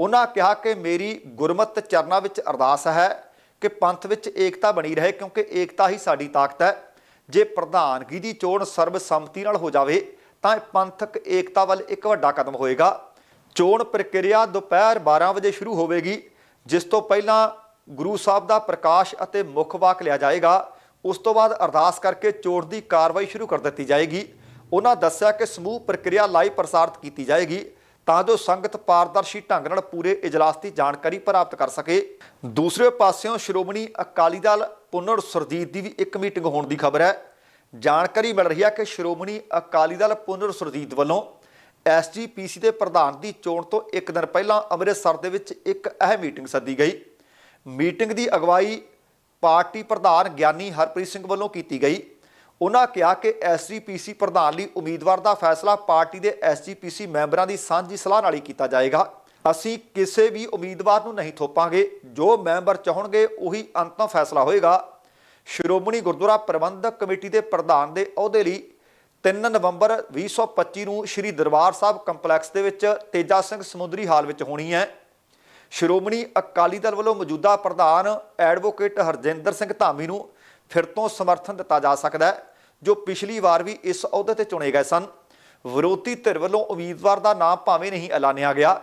ਉਹਨਾਂ ਕਿਹਾ ਕਿ ਮੇਰੀ ਗੁਰਮਤ ਚਰਨਾਂ ਵਿੱਚ ਅਰਦਾਸ ਹੈ ਕਿ ਪੰਥ ਵਿੱਚ ਏਕਤਾ ਬਣੀ ਰਹੇ, ਕਿਉਂਕਿ ਏਕਤਾ ਹੀ ਸਾਡੀ ਤਾਕਤ ਹੈ। ਜੇ ਪ੍ਰਧਾਨਗੀ ਦੀ ਚੋਣ ਸਰਬਸੰਮਤੀ ਨਾਲ ਹੋ ਜਾਵੇ, ਤਾਂ ਪੰਥਕ ਏਕਤਾ ਵੱਲ ਇੱਕ ਵੱਡਾ ਕਦਮ ਹੋਏਗਾ। ਚੋਣ ਪ੍ਰਕਿਰਿਆ ਦੁਪਹਿਰ 12 ਵਜੇ ਸ਼ੁਰੂ ਹੋਵੇਗੀ, ਜਿਸ ਤੋਂ ਪਹਿਲਾਂ ਗੁਰੂ ਸਾਹਿਬ ਦਾ ਪ੍ਰਕਾਸ਼ ਅਤੇ ਮੁੱਖ ਵਾਕ ਲਿਆ ਜਾਏਗਾ। ਉਸ ਤੋਂ ਬਾਅਦ ਅਰਦਾਸ ਕਰਕੇ ਚੋਣ ਦੀ ਕਾਰਵਾਈ ਸ਼ੁਰੂ ਕਰ ਦਿੱਤੀ ਜਾਏਗੀ। ਉਹਨਾਂ ਦੱਸਿਆ ਕਿ ਸਮੂਹ ਪ੍ਰਕਿਰਿਆ ਲਾਈਵ ਪ੍ਰਸਾਰਿਤ ਕੀਤੀ ਜਾਏਗੀ। ਤਾਂ ਜੋ ਸੰਗਤ ਪਾਰਦਰਸ਼ੀ ਢੰਗ ਨਾਲ ਪੂਰੇ ਇਜਲਾਸ ਦੀ ਜਾਣਕਾਰੀ ਪ੍ਰਾਪਤ ਕਰ ਸਕੇ। ਦੂਸਰੇ ਪਾਸਿਓਂ ਸ਼੍ਰੋਮਣੀ ਅਕਾਲੀ ਦਲ ਪੁਨਰ ਸੁਰਜੀਤ ਦੀ ਵੀ ਇੱਕ ਮੀਟਿੰਗ ਹੋਣ ਦੀ ਖਬਰ ਹੈ। ਜਾਣਕਾਰੀ ਮਿਲ ਰਹੀ ਹੈ ਕਿ ਸ਼੍ਰੋਮਣੀ ਅਕਾਲੀ ਦਲ ਪੁਨਰ ਸੁਰਜੀਤ ਵੱਲੋਂ ਐਸਜੀਪੀਸੀ ਦੇ ਪ੍ਰਧਾਨ ਦੀ ਚੋਣ ਤੋਂ ਇੱਕ ਦਿਨ ਪਹਿਲਾਂ ਅੰਮ੍ਰਿਤਸਰ ਦੇ ਵਿੱਚ ਇੱਕ ਅਹਿਮ ਮੀਟਿੰਗ ਸੱਦੀ ਗਈ। ਮੀਟਿੰਗ ਦੀ ਅਗਵਾਈ ਪਾਰਟੀ ਪ੍ਰਧਾਨ ਗਿਆਨੀ ਹਰਪ੍ਰੀਤ ਸਿੰਘ ਵੱਲੋਂ ਕੀਤੀ ਗਈ। ਉਹਨਾਂ ਕਿਹਾ ਕਿ ਐਸਜੀਪੀਸੀ ਪ੍ਰਧਾਨ ਲਈ ਉਮੀਦਵਾਰ ਦਾ ਫੈਸਲਾ ਪਾਰਟੀ ਦੇ ਐਸਜੀਪੀਸੀ ਮੈਂਬਰਾਂ ਦੀ ਸਾਂਝੀ ਸਲਾਹ ਨਾਲ ਹੀ ਕੀਤਾ ਜਾਏਗਾ। ਅਸੀਂ ਕਿਸੇ ਵੀ ਉਮੀਦਵਾਰ ਨੂੰ ਨਹੀਂ ਥੋਪਾਂਗੇ। ਜੋ ਮੈਂਬਰ ਚਾਹਣਗੇ, ਉਹੀ ਅੰਤਮ ਫੈਸਲਾ ਹੋਏਗਾ। ਸ਼੍ਰੋਮਣੀ ਗੁਰਦੁਆਰਾ ਪ੍ਰਬੰਧਕ ਕਮੇਟੀ ਦੇ ਪ੍ਰਧਾਨ ਦੇ ਅਹੁਦੇ ਲਈ 3 ਨਵੰਬਰ 2025 ਨੂੰ ਸ੍ਰੀ ਦਰਬਾਰ ਸਾਹਿਬ ਕੰਪਲੈਕਸ ਦੇ ਵਿੱਚ ਤੇਜਾ ਸਿੰਘ ਸਮੁੰਦਰੀ ਹਾਲ ਵਿੱਚ ਹੋਣੀ ਹੈ। ਸ਼੍ਰੋਮਣੀ ਅਕਾਲੀ ਦਲ ਵੱਲੋਂ ਮੌਜੂਦਾ ਪ੍ਰਧਾਨ ਐਡਵੋਕੇਟ ਹਰਜਿੰਦਰ ਸਿੰਘ ਧਾਮੀ ਨੂੰ ਫਿਰ ਤੋਂ ਸਮਰਥਨ ਦਿੱਤਾ ਜਾ ਸਕਦਾ ਹੈ। ਜੋ ਪਿਛਲੀ ਵਾਰ ਵੀ ਇਸ ਅਹੁਦੇ ਤੇ ਚੁਣੇ ਗਏ ਸਨ। ਵਿਰੋਧੀ ਧਿਰ ਵੱਲੋਂ ਉਮੀਦਵਾਰ ਦਾ ਨਾਮ ਭਾਵੇਂ ਨਹੀਂ ਐਲਾਨਿਆ ਗਿਆ,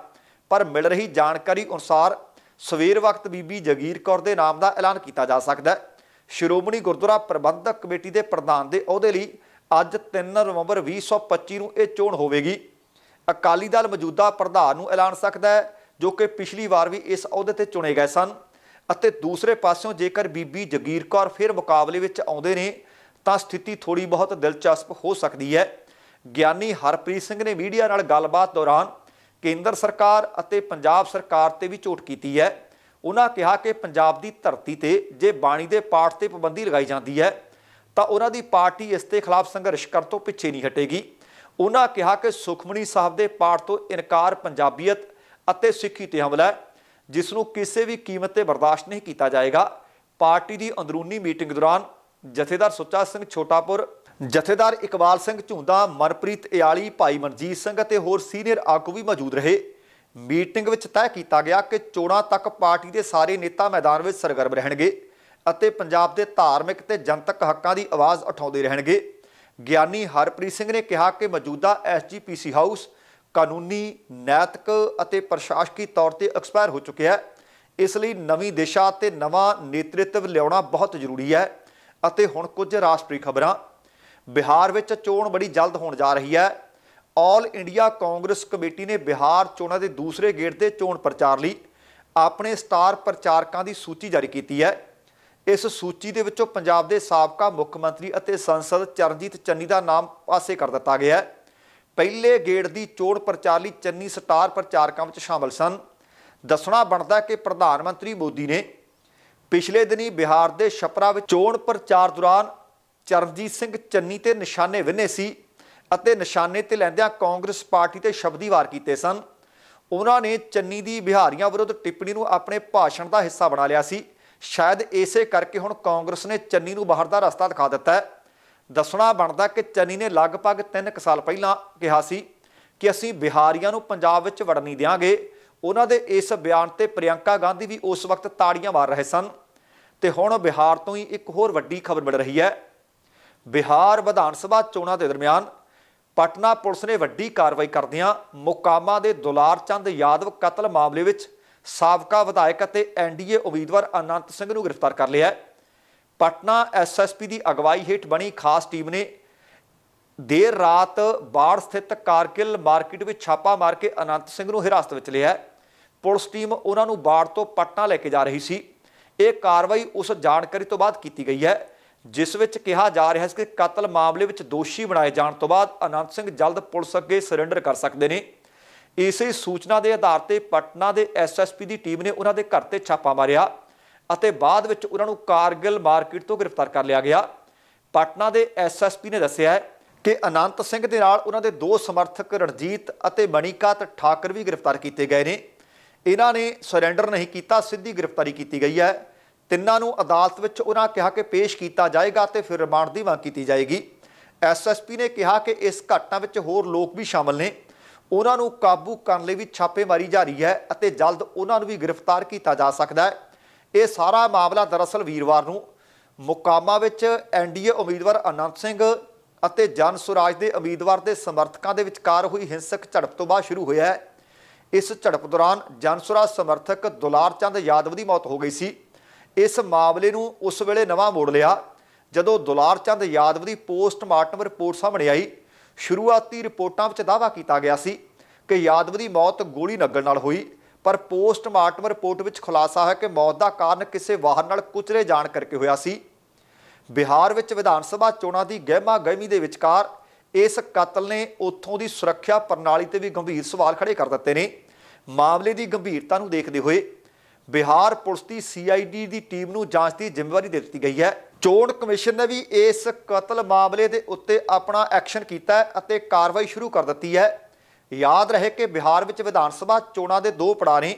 ਪਰ ਮਿਲ ਰਹੀ ਜਾਣਕਾਰੀ ਅਨੁਸਾਰ ਸਵੇਰ ਵਕਤ ਬੀਬੀ ਜਗੀਰ ਕੌਰ ਦੇ ਨਾਮ ਦਾ ਐਲਾਨ ਕੀਤਾ ਜਾ ਸਕਦਾ ਹੈ। ਸ਼੍ਰੋਮਣੀ ਗੁਰਦੁਆਰਾ ਪ੍ਰਬੰਧਕ ਕਮੇਟੀ ਦੇ ਪ੍ਰਧਾਨ ਦੇ ਅਹੁਦੇ ਲਈ ਅੱਜ 3 ਨਵੰਬਰ 2025 ਨੂੰ ਇਹ ਚੋਣ ਹੋਵੇਗੀ। ਅਕਾਲੀ ਦਲ ਮੌਜੂਦਾ ਪ੍ਰਧਾਨ ਨੂੰ ਐਲਾਨ ਸਕਦਾ ਹੈ, ਜੋ ਕਿ ਪਿਛਲੀ ਵਾਰ ਵੀ ਇਸ ਅਹੁਦੇ ਤੇ ਚੁਣੇ ਗਏ ਸਨ। ਅਤੇ ਦੂਸਰੇ ਪਾਸਿਓਂ ਜੇਕਰ ਬੀਬੀ ਜਗੀਰ ਕੌਰ ਫਿਰ ਮੁਕਾਬਲੇ ਵਿੱਚ ਆਉਂਦੇ ਨੇ ਤਾਂ ਸਥਿਤੀ ਥੋੜੀ ਬਹੁਤ ਦਿਲਚਸਪ ਹੋ ਸਕਦੀ ਹੈ। ਗਿਆਨੀ ਹਰਪ੍ਰੀਤ ਸਿੰਘ ਨੇ ਮੀਡੀਆ ਨਾਲ ਗੱਲਬਾਤ ਦੌਰਾਨ ਕੇਂਦਰ ਸਰਕਾਰ ਅਤੇ ਪੰਜਾਬ ਸਰਕਾਰ ਤੇ ਵੀ ਝੋਟ ਕੀਤੀ ਹੈ। ਉਹਨਾਂ ਕਿਹਾ ਕਿ ਪੰਜਾਬ ਦੀ ਧਰਤੀ ਤੇ ਜੇ ਬਾਣੀ ਦੇ ਪਾਠ ਤੇ ਪਾਬੰਦੀ ਲਗਾਈ ਜਾਂਦੀ ਹੈ, ਤਾਂ ਉਹਨਾਂ ਦੀ ਪਾਰਟੀ ਇਸ ਦੇ ਖਿਲਾਫ ਸੰਘਰਸ਼ ਕਰਨ ਤੋਂ ਪਿੱਛੇ ਨਹੀਂ ਹਟੇਗੀ। ਉਹਨਾਂ ਕਿਹਾ ਕਿ ਸੁਖਮਣੀ ਸਾਹਿਬ ਦੇ ਪਾਠ ਤੋਂ ਇਨਕਾਰ ਪੰਜਾਬੀਅਤ ਅਤੇ ਸਿੱਖੀ ਤੇ ਹਮਲਾ ਹੈ, ਜਿਸ ਨੂੰ ਕਿਸੇ ਵੀ ਕੀਮਤ ਤੇ ਬਰਦਾਸ਼ਤ ਨਹੀਂ ਕੀਤਾ ਜਾਏਗਾ। ਪਾਰਟੀ ਦੀ ਅੰਦਰੂਨੀ ਮੀਟਿੰਗ ਦੌਰਾਨ ਜਥੇਦਾਰ ਸੁੱਚਾ ਸਿੰਘ ਛੋਟਾਪੁਰ, ਜਥੇਦਾਰ ਇਕਬਾਲ ਸਿੰਘ ਝੁੰਦਾ, ਮਨਪ੍ਰੀਤ ਇਆਲੀ, ਭਾਈ ਮਨਜੀਤ ਸਿੰਘ ਅਤੇ ਹੋਰ ਸੀਨੀਅਰ ਆਗੂ ਵੀ ਮੌਜੂਦ ਰਹੇ। ਮੀਟਿੰਗ ਵਿੱਚ ਤੈਅ ਕੀਤਾ ਗਿਆ ਕਿ ਚੋਣਾਂ ਤੱਕ ਪਾਰਟੀ ਦੇ ਸਾਰੇ ਨੇਤਾ ਮੈਦਾਨ ਵਿੱਚ ਸਰਗਰਮ ਰਹਿਣਗੇ ਅਤੇ ਪੰਜਾਬ ਦੇ ਧਾਰਮਿਕ ਤੇ ਜਨਤਕ ਹੱਕਾਂ ਦੀ ਆਵਾਜ਼ ਉਠਾਉਂਦੇ ਰਹਿਣਗੇ। ਗਿਆਨੀ ਹਰਪ੍ਰੀਤ ਸਿੰਘ ਨੇ ਕਿਹਾ ਕਿ ਮੌਜੂਦਾ ਐਸਜੀਪੀਸੀ ਹਾਊਸ ਕਾਨੂੰਨੀ, ਨੈਤਿਕ ਅਤੇ ਪ੍ਰਸ਼ਾਸਕੀ ਤੌਰ ਤੇ ਐਕਸਪਾਇਰ ਹੋ ਚੁੱਕਿਆ ਹੈ। ਇਸ ਲਈ ਨਵੀਂ ਦਿਸ਼ਾ ਤੇ ਨਵਾਂ ਨੇਤ੍ਰਿਤਵ ਲਿਆਉਣਾ ਬਹੁਤ ਜ਼ਰੂਰੀ ਹੈ। ਅਤੇ ਹੁਣ ਕੁਝ ਰਾਸ਼ਟਰੀ ਖਬਰਾਂ। ਬਿਹਾਰ ਵਿੱਚ ਚੋਣ ਬੜੀ ਜਲਦ ਹੋਣ ਜਾ ਰਹੀ ਹੈ। ਆਲ ਇੰਡੀਆ ਕਾਂਗਰਸ ਕਮੇਟੀ ਨੇ ਬਿਹਾਰ ਚੋਣਾਂ ਦੇ ਦੂਸਰੇ ਗੇੜ ਦੇ ਚੋਣ ਪ੍ਰਚਾਰ ਲਈ ਆਪਣੇ ਸਟਾਰ ਪ੍ਰਚਾਰਕਾਂ ਦੀ ਸੂਚੀ ਜਾਰੀ ਕੀਤੀ ਹੈ। ਇਸ ਸੂਚੀ ਦੇ ਵਿੱਚੋਂ ਪੰਜਾਬ ਦੇ ਸਾਬਕਾ ਮੁੱਖ ਮੰਤਰੀ ਅਤੇ ਸੰਸਦ ਚਰਨਜੀਤ ਚੰਨੀ ਦਾ ਨਾਮ ਪਾਸੇ ਕਰ ਦਿੱਤਾ ਗਿਆ ਹੈ। ਪਹਿਲੇ ਗੇੜ ਦੀ ਚੋਣ ਪ੍ਰਚਾਰ ਲਈ ਚੰਨੀ ਸਟਾਰ ਪ੍ਰਚਾਰਕਾਂ ਵਿੱਚ ਸ਼ਾਮਲ ਸਨ। ਦੱਸਣਾ ਬਣਦਾ ਕਿ ਪ੍ਰਧਾਨ ਮੰਤਰੀ ਮੋਦੀ ਨੇ ਪਿਛਲੇ ਦਿਨੀ ਬਿਹਾਰ ਦੇ ਛਪਰਾ ਵਿੱਚ ਚੋਣ ਪ੍ਰਚਾਰ ਦੌਰਾਨ ਚਰਨਜੀਤ ਸਿੰਘ ਚੰਨੀ ਤੇ ਨਿਸ਼ਾਨੇ ਵਿੰਨੇ ਸੀ ਅਤੇ ਨਿਸ਼ਾਨੇ ਤੇ ਲੈਂਦਿਆਂ ਕਾਂਗਰਸ ਪਾਰਟੀ ਤੇ ਸ਼ਬਦੀ ਵਾਰ ਕੀਤੇ ਸਨ। ਉਹਨਾਂ ਨੇ ਚੰਨੀ ਦੀ ਬਿਹਾਰੀਆਂ ਵਿਰੁੱਧ ਟਿੱਪਣੀ ਨੂੰ ਆਪਣੇ ਭਾਸ਼ਣ ਦਾ ਹਿੱਸਾ ਬਣਾ ਲਿਆ ਸੀ। ਸ਼ਾਇਦ ਇਸੇ ਕਰਕੇ ਹੁਣ ਕਾਂਗਰਸ ਨੇ ਚੰਨੀ ਨੂੰ ਬਾਹਰ ਦਾ ਰਸਤਾ ਦਿਖਾ ਦਿੱਤਾ ਹੈ। ਦੱਸਣਾ ਬਣਦਾ ਕਿ ਚੰਨੀ ਨੇ ਲਗਭਗ 3 ਸਾਲ ਪਹਿਲਾਂ ਕਿਹਾ ਸੀ ਕਿ ਅਸੀਂ ਬਿਹਾਰੀਆਂ ਨੂੰ ਪੰਜਾਬ ਵਿੱਚ ਵੜਨ ਨਹੀਂ ਦਿਆਂਗੇ। ਉਹਨਾਂ ਦੇ ਇਸ ਬਿਆਨ ਤੇ ਪ੍ਰਿਯੰਕਾ ਗਾਂਧੀ ਵੀ ਉਸ ਵਕਤ ਤਾੜੀਆਂ ਮਾਰ ਰਹੇ ਸਨ। ਤੇ ਹੁਣ ਬਿਹਾਰ ਤੋਂ ਹੀ ਇੱਕ ਹੋਰ ਵੱਡੀ ਖਬਰ ਮਿਲ ਰਹੀ ਹੈ। ਬਿਹਾਰ ਵਿਧਾਨ ਸਭਾ ਚੋਣਾਂ ਦੇ ਦਰਮਿਆਨ ਪਟਨਾ ਪੁਲਿਸ ਨੇ ਵੱਡੀ ਕਾਰਵਾਈ ਕਰਦਿਆਂ ਮੁਕਾਮਾ ਦੇ ਦੁਲਾਰ ਚੰਦ ਯਾਦਵ ਕਤਲ ਮਾਮਲੇ ਵਿੱਚ ਸਾਬਕਾ ਵਿਧਾਇਕ ਅਤੇ ਐਨਡੀਏ ਉਮੀਦਵਾਰ ਅਨੰਤ ਸਿੰਘ ਨੂੰ ਗ੍ਰਿਫਤਾਰ ਕਰ ਲਿਆ ਹੈ। ਪਟਨਾ ਐਸਐਸਪੀ ਦੀ ਅਗਵਾਈ ਹੇਠ ਬਣੀ ਖਾਸ ਟੀਮ ਨੇ ਦੇਰ ਰਾਤ ਬਾੜ ਸਥਿਤ ਕਾਰਗਿਲ ਮਾਰਕੀਟ ਵਿੱਚ ਛਾਪਾ ਮਾਰ ਕੇ ਅਨੰਤ ਸਿੰਘ ਨੂੰ ਹਿਰਾਸਤ ਵਿੱਚ ਲਿਆ ਪੁਲਿਸ ਟੀਮ ਉਹਨਾਂ ਨੂੰ ਬਾੜ ਤੋਂ ਪਟਨਾ ਲੈ ਕੇ ਜਾ ਰਹੀ ਸੀ। ਇਹ ਕਾਰਵਾਈ ਉਸ ਜਾਣਕਾਰੀ ਤੋਂ ਬਾਅਦ ਕੀਤੀ ਗਈ ਹੈ, ਜਿਸ ਵਿੱਚ ਕਿਹਾ ਜਾ ਰਿਹਾ ਹੈ ਕਿ ਕਤਲ ਮਾਮਲੇ ਵਿੱਚ ਦੋਸ਼ੀ ਬਣਾਏ ਜਾਣ ਤੋਂ ਬਾਅਦ ਅਨੰਤ ਸਿੰਘ ਜਲਦ ਪੁਲਿਸ ਅੱਗੇ ਸਰੈਂਡਰ ਕਰ ਸਕਦੇ ਨੇ। ਇਸੇ ਸੂਚਨਾ ਦੇ ਆਧਾਰ ਤੇ ਪਟਨਾ ਦੇ ਐਸਐਸਪੀ ਦੀ ਟੀਮ ਨੇ ਉਹਨਾਂ ਦੇ ਘਰ ਤੇ ਛਾਪਾ ਮਾਰਿਆ ਅਤੇ ਬਾਅਦ ਵਿੱਚ ਉਹਨਾਂ ਨੂੰ ਕਾਰਗਿਲ ਮਾਰਕੀਟ ਤੋਂ ਗ੍ਰਿਫਤਾਰ ਕਰ ਲਿਆ ਗਿਆ। ਪਟਨਾ ਦੇ ਐਸਐਸਪੀ ਨੇ ਦੱਸਿਆ ਹੈ ਕਿ ਅਨੰਤ ਸਿੰਘ ਦੇ ਨਾਲ ਉਹਨਾਂ ਦੇ ਦੋ ਸਮਰਥਕ ਰਣਜੀਤ ਅਤੇ ਮਣੀਕਾਤ ਠਾਕਰ ਵੀ ਗ੍ਰਿਫਤਾਰ ਕੀਤੇ ਗਏ ਨੇ। ਇਹਨਾਂ ਨੇ ਸਰੈਂਡਰ ਨਹੀਂ ਕੀਤਾ, ਸਿੱਧੀ ਗ੍ਰਿਫਤਾਰੀ ਕੀਤੀ ਗਈ ਹੈ। ਤਿੰਨਾਂ ਨੂੰ ਅਦਾਲਤ ਵਿੱਚ ਉਹਨਾਂ ਕਿਹਾ ਕਿ ਪੇਸ਼ ਕੀਤਾ ਜਾਏਗਾ ਤੇ ਫਿਰ ਰਿਮਾਂਡ ਦੀ ਮੰਗ ਕੀਤੀ ਜਾਏਗੀ। ਐਸਐਸਪੀ ਨੇ ਕਿਹਾ ਕਿ ਇਸ ਘਟਨਾ ਵਿੱਚ ਹੋਰ ਲੋਕ ਵੀ ਸ਼ਾਮਲ ਨੇ। ਉਹਨਾਂ ਨੂੰ ਕਾਬੂ ਕਰਨ ਲਈ ਵੀ ਛਾਪੇਮਾਰੀ ਜਾਰੀ ਹੈ ਅਤੇ ਜਲਦ ਉਹਨਾਂ ਨੂੰ ਵੀ ਗ੍ਰਿਫਤਾਰ ਕੀਤਾ ਜਾ ਸਕਦਾ ਹੈ। ਇਹ ਸਾਰਾ ਮਾਮਲਾ ਦਰਅਸਲ ਵੀਰਵਾਰ ਨੂੰ ਮੁਕਾਮਾ ਵਿੱਚ ਐਨਡੀਏ ਉਮੀਦਵਾਰ ਅਨੰਤ ਸਿੰਘ ਅਤੇ ਜਨ ਸੁਰਾਜ ਦੇ ਉਮੀਦਵਾਰ ਦੇ ਸਮਰਥਕਾਂ ਦੇ ਵਿਚਕਾਰ ਹੋਈ ਹਿੰਸਕ ਝੜਪ ਤੋਂ ਬਾਅਦ ਸ਼ੁਰੂ ਹੋਇਆ ਹੈ। ਇਸ ਝੜਪ ਦੌਰਾਨ ਜਨ ਸੁਰਾਜ ਸਮਰਥਕ ਦੁਲਾਰ ਚੰਦ ਯਾਦਵ ਦੀ ਮੌਤ ਹੋ ਗਈ ਸੀ। ਇਸ ਮਾਮਲੇ ਨੂੰ ਉਸ ਵੇਲੇ ਨਵਾਂ ਮੋੜ ਲਿਆ, ਜਦੋਂ ਦੁਲਾਰ ਚੰਦ ਯਾਦਵ ਦੀ ਪੋਸਟਮਾਰਟਮ ਰਿਪੋਰਟ ਸਾਹਮਣੇ ਆਈ। ਸ਼ੁਰੂਆਤੀ ਰਿਪੋਰਟਾਂ ਵਿੱਚ ਦਾਅਵਾ ਕੀਤਾ ਗਿਆ ਸੀ ਕਿ ਯਾਦਵ ਦੀ ਮੌਤ ਗੋਲੀ ਲੱਗਣ ਨਾਲ ਹੋਈ, ਪਰ ਪੋਸਟਮਾਰਟਮ ਰਿਪੋਰਟ ਵਿੱਚ ਖੁਲਾਸਾ ਹੈ ਕਿ ਮੌਤ ਦਾ ਕਾਰਨ ਕਿਸੇ ਵਾਹਨ ਨਾਲ ਕੁਚਲੇ ਜਾਣ ਕਰਕੇ ਹੋਇਆ ਸੀ। ਬਿਹਾਰ ਵਿੱਚ ਵਿਧਾਨ ਸਭਾ ਚੋਣਾਂ ਦੀ ਗਹਿਮਾ ਗਹਿਮੀ ਦੇ ਵਿਚਕਾਰ ਇਸ ਕਤਲ ਨੇ ਉੱਥੋਂ ਦੀ ਸੁਰੱਖਿਆ ਪ੍ਰਣਾਲੀ ਤੇ ਵੀ ਗੰਭੀਰ ਸਵਾਲ ਖੜੇ ਕਰ ਦਿੱਤੇ ਨੇ। ਮਾਮਲੇ ਦੀ ਗੰਭੀਰਤਾ ਨੂੰ ਦੇਖਦੇ ਹੋਏ ਬਿਹਾਰ ਪੁਲਿਸ ਦੀ ਸੀਆਈਡੀ ਦੀ ਟੀਮ ਨੂੰ ਜਾਂਚ ਦੀ ਜ਼ਿੰਮੇਵਾਰੀ ਦੇ ਦਿੱਤੀ ਗਈ ਹੈ। ਚੋਣ ਕਮਿਸ਼ਨ ਨੇ ਵੀ ਇਸ ਕਤਲ ਮਾਮਲੇ ਦੇ ਉੱਤੇ ਆਪਣਾ ਐਕਸ਼ਨ ਕੀਤਾ ਅਤੇ ਕਾਰਵਾਈ ਸ਼ੁਰੂ ਕਰ ਦਿੱਤੀ ਹੈ। ਯਾਦ ਰਹੇ ਕਿ ਬਿਹਾਰ ਵਿੱਚ ਵਿਧਾਨ ਸਭਾ ਚੋਣਾਂ ਦੇ ਦੋ ਪੜਾਅ ਨੇ।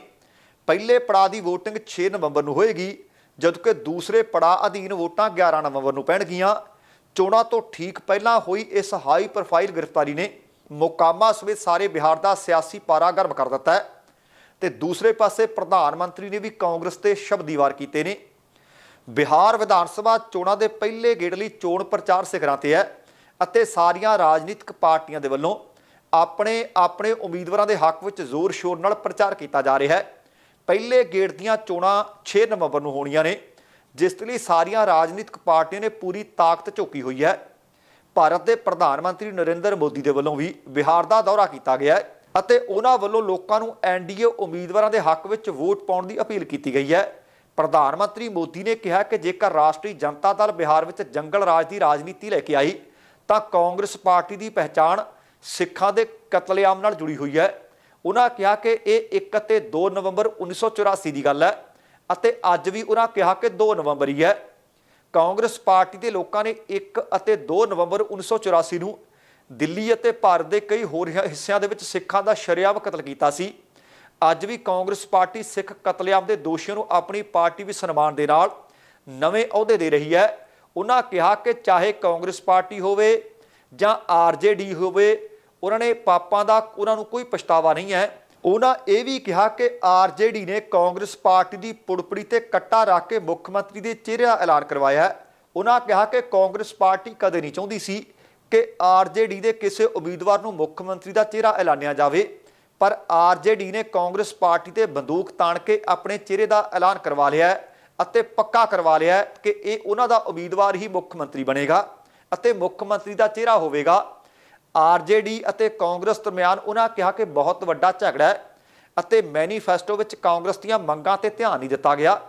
ਪਹਿਲੇ ਪੜਾਅ ਦੀ VOTING 6 ਨਵੰਬਰ ਨੂੰ ਹੋਏਗੀ। ਜਦਕਿ ਦੂਸਰੇ ਪੜਾਅ ਅਧੀਨ ਵੋਟਾਂ 11 ਨਵੰਬਰ ਨੂੰ ਪੈਣਗੀਆਂ, ਚੋਣਾਂ ਤੋਂ ਠੀਕ ਪਹਿਲਾਂ ਹੋਈ ਇਸ ਹਾਈ ਪ੍ਰੋਫਾਈਲ ਗ੍ਰਿਫਤਾਰੀ ਨੇ ਮੁਕਾਮਾ ਸਮੇਤ ਸਾਰੇ ਬਿਹਾਰ ਦਾ ਸਿਆਸੀ ਪਾਰਾ ਗਰਮ ਕਰ ਦਿੱਤਾ ਹੈ ਤੇ ਦੂਸਰੇ ਪਾਸੇ ਪ੍ਰਧਾਨ ਮੰਤਰੀ ਨੇ ਵੀ ਕਾਂਗਰਸ ਤੇ ਸ਼ਬਦੀ ਵਾਰ ਕੀਤੇ ਨੇ। ਬਿਹਾਰ ਵਿਧਾਨ ਸਭਾ ਚੋਣਾਂ ਦੇ ਪਹਿਲੇ ਗੇੜ ਲਈ ਚੋਣ ਪ੍ਰਚਾਰ ਸਿਖਰਾਂ ਤੇ ਹੈ ਅਤੇ ਸਾਰੀਆਂ ਰਾਜਨੀਤਿਕ ਪਾਰਟੀਆਂ ਦੇ ਵੱਲੋਂ ਆਪਣੇ ਆਪਣੇ ਉਮੀਦਵਾਰਾਂ ਦੇ ਹੱਕ ਵਿੱਚ ਜ਼ੋਰ ਸ਼ੋਰ ਨਾਲ ਪ੍ਰਚਾਰ ਕੀਤਾ ਜਾ ਰਿਹਾ ਹੈ। ਪਹਿਲੇ ਗੇੜ ਦੀਆਂ ਚੋਣਾਂ 6 ਨਵੰਬਰ ਨੂੰ ਹੋਣੀਆਂ ਨੇ, ਜਿਸ ਲਈ ਸਾਰੀਆਂ ਰਾਜਨੀਤਿਕ ਪਾਰਟੀਆਂ ਨੇ ਪੂਰੀ ਤਾਕਤ ਝੋਕੀ ਹੋਈ ਹੈ। ਭਾਰਤ ਦੇ ਪ੍ਰਧਾਨ ਮੰਤਰੀ ਨਰਿੰਦਰ ਮੋਦੀ ਦੇ ਵੱਲੋਂ ਵੀ ਬਿਹਾਰ ਦਾ ਦੌਰਾ ਕੀਤਾ ਗਿਆ ਹੈ ਅਤੇ ਉਹਨਾਂ ਵੱਲੋਂ ਲੋਕਾਂ ਨੂੰ ਐਨਡੀਏ ਉਮੀਦਵਾਰਾਂ ਦੇ ਹੱਕ ਵਿੱਚ ਵੋਟ ਪਾਉਣ ਦੀ ਅਪੀਲ ਕੀਤੀ ਗਈ ਹੈ। ਪ੍ਰਧਾਨ ਮੰਤਰੀ ਮੋਦੀ ਨੇ ਕਿਹਾ ਕਿ ਜੇਕਰ ਰਾਸ਼ਟਰੀ ਜਨਤਾ ਦਲ ਬਿਹਾਰ ਵਿੱਚ ਜੰਗਲ ਰਾਜ ਦੀ ਰਾਜਨੀਤੀ ਲੈ ਕੇ ਆਈ, ਤਾਂ ਕਾਂਗਰਸ ਪਾਰਟੀ ਦੀ ਪਹਿਚਾਣ ਸਿੱਖਾਂ ਦੇ ਕਤਲੇਆਮ ਨਾਲ ਜੁੜੀ ਹੋਈ ਹੈ। ਉਹਨਾਂ ਕਿਹਾ ਕਿ ਇਹ 1 ਅਤੇ 2 ਨਵੰਬਰ 1984 ਦੀ ਗੱਲ ਹੈ ਅਤੇ ਅੱਜ ਵੀ ਉਹਨਾਂ ਕਿਹਾ ਕਿ 2 ਨਵੰਬਰ ਹੀ ਹੈ। ਕਾਂਗਰਸ ਪਾਰਟੀ ਦੇ ਲੋਕਾਂ ਨੇ 1 ਅਤੇ 2 ਨਵੰਬਰ 1984 ਨੂੰ ਦਿੱਲੀ ਅਤੇ ਭਾਰਤ ਦੇ ਕਈ ਹੋਰ ਹਿੱਸਿਆਂ ਦੇ ਵਿੱਚ ਸਿੱਖਾਂ ਦਾ ਸ਼ਰੇਆਮ ਕਤਲ ਕੀਤਾ ਸੀ। ਅੱਜ ਵੀ ਕਾਂਗਰਸ ਪਾਰਟੀ ਸਿੱਖ ਕਤਲੇਆਮ ਦੇ ਦੋਸ਼ੀਆਂ ਨੂੰ ਆਪਣੀ ਪਾਰਟੀ ਵੀ ਸਨਮਾਨ ਦੇ ਨਾਲ ਨਵੇਂ ਅਹੁਦੇ ਦੇ ਰਹੀ ਹੈ। ਉਹਨਾਂ ਕਿਹਾ ਕਿ ਚਾਹੇ ਕਾਂਗਰਸ ਪਾਰਟੀ ਹੋਵੇ ਜਾਂ ਆਰਜੇਡੀ ਹੋਵੇ ਉਹਨਾਂ ਨੇ ਪਾਪਾਂ ਦਾ ਉਹਨਾਂ ਨੂੰ ਕੋਈ ਪਛਤਾਵਾ ਨਹੀਂ ਹੈ। ਉਹਨਾਂ ਇਹ ਵੀ ਕਿਹਾ ਕਿ ਆਰਜੇਡੀ ਨੇ ਕਾਂਗਰਸ ਪਾਰਟੀ ਦੀ ਪੁੜਪੜੀ ਤੇ ਕੱਟਾ ਰੱਖ ਕੇ ਮੁੱਖ ਮੰਤਰੀ ਦੇ ਚਿਹਰੇ ਦਾ ਐਲਾਨ ਕਰਵਾਇਆ ਹੈ। ਉਹਨਾਂ ਕਿਹਾ ਕਿ ਕਾਂਗਰਸ ਪਾਰਟੀ ਕਦੇ ਨਹੀਂ ਚਾਹੁੰਦੀ ਸੀ ਕਿ ਆਰਜੇਡੀ ਦੇ ਕਿਸੇ ਉਮੀਦਵਾਰ ਨੂੰ ਮੁੱਖ ਮੰਤਰੀ ਦਾ ਚਿਹਰਾ ਐਲਾਨਿਆ ਜਾਵੇ। ਪਰ ਆਰਜੇਡੀ ਨੇ ਕਾਂਗਰਸ ਪਾਰਟੀ ਤੇ ਬੰਦੂਕ ਤਾਣ ਕੇ ਆਪਣੇ ਚਿਹਰੇ ਦਾ ਐਲਾਨ ਕਰਵਾ ਲਿਆ ਅਤੇ ਪੱਕਾ ਕਰਵਾ ਲਿਆ ਕਿ ਇਹ ਉਹਨਾਂ ਦਾ ਉਮੀਦਵਾਰ ਹੀ ਮੁੱਖ ਮੰਤਰੀ ਬਣੇਗਾ ਅਤੇ ਮੁੱਖ ਮੰਤਰੀ ਦਾ ਚਿਹਰਾ ਹੋਵੇਗਾ। ਆਰਜੇਡੀ ਅਤੇ ਕਾਂਗਰਸ ਦਰਮਿਆਨ ਉਹਨਾਂ ਕਿਹਾ ਕਿ ਬਹੁਤ ਵੱਡਾ ਝਗੜਾ ਹੈ ਅਤੇ ਮੈਨੀਫੈਸਟੋ ਵਿੱਚ ਕਾਂਗਰਸ ਦੀਆਂ ਮੰਗਾਂ ਤੇ ਧਿਆਨ ਨਹੀਂ ਦਿੱਤਾ ਗਿਆ।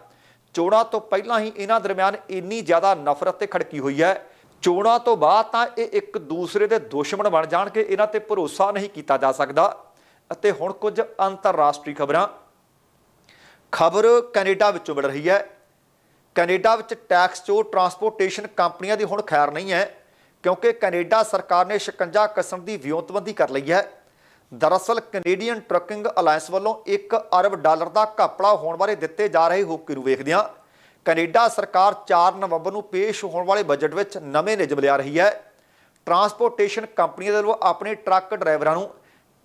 ਚੋਣਾਂ ਤੋਂ ਪਹਿਲਾਂ ਹੀ ਇਹਨਾਂ ਦਰਮਿਆਨ ਇੰਨੀ ਜ਼ਿਆਦਾ ਨਫ਼ਰਤ ਤੇ ਖੜਕੀ ਹੋਈ ਹੈ। ਚੋਣਾਂ ਤੋਂ ਬਾਅਦ ਤਾਂ ਇਹ ਇੱਕ ਦੂਸਰੇ ਦੇ ਦੁਸ਼ਮਣ ਬਣ ਜਾਣ ਕਿ ਇਹਨਾਂ ਤੇ ਭਰੋਸਾ ਨਹੀਂ ਕੀਤਾ ਜਾ ਸਕਦਾ। ਅਤੇ ਹੁਣ ਕੁਝ ਅੰਤਰਰਾਸ਼ਟਰੀ ਖਬਰਾਂ। ਖਬਰ ਕੈਨੇਡਾ ਵਿੱਚੋਂ ਮਿਲ ਰਹੀ ਹੈ। ਕੈਨੇਡਾ ਵਿੱਚ ਟੈਕਸ ਚੋ ਟਰਾਂਸਪੋਰਟੇਸ਼ਨ ਕੰਪਨੀਆਂ ਦੀ ਹੁਣ ਖੈਰ ਨਹੀਂ ਹੈ। ਕਿਉਂਕਿ ਕੈਨੇਡਾ ਸਰਕਾਰ ਨੇ ਸ਼ਿਕੰਜਾ ਕਸਮ ਦੀ ਵਿਉਂਤਬੰਦੀ ਕਰ ਲਈ ਹੈ। ਦਰਅਸਲ, ਕੈਨੇਡੀਅਨ ਟਰੱਕਿੰਗ ਅਲਾਈਅੰਸ ਵੱਲੋਂ 1 ਅਰਬ ਡਾਲਰ ਦਾ ਘਪਲਾ ਹੋਣ ਬਾਰੇ ਦਿੱਤੇ ਜਾ ਰਹੇ ਹੁਕਮ ਨੂੰ ਵੇਖਦਿਆਂ ਕੈਨੇਡਾ ਸਰਕਾਰ 4 ਨਵੰਬਰ ਨੂੰ ਪੇਸ਼ ਹੋਣ ਵਾਲੇ ਬਜਟ ਵਿੱਚ ਨਵੇਂ ਨਿਯਮ ਲਿਆ ਰਹੀ ਹੈ। ਟਰਾਂਸਪੋਰਟੇਸ਼ਨ ਕੰਪਨੀਆਂ ਦੇ ਵੱਲੋਂ ਆਪਣੇ ਟਰੱਕ ਡਰਾਈਵਰਾਂ ਨੂੰ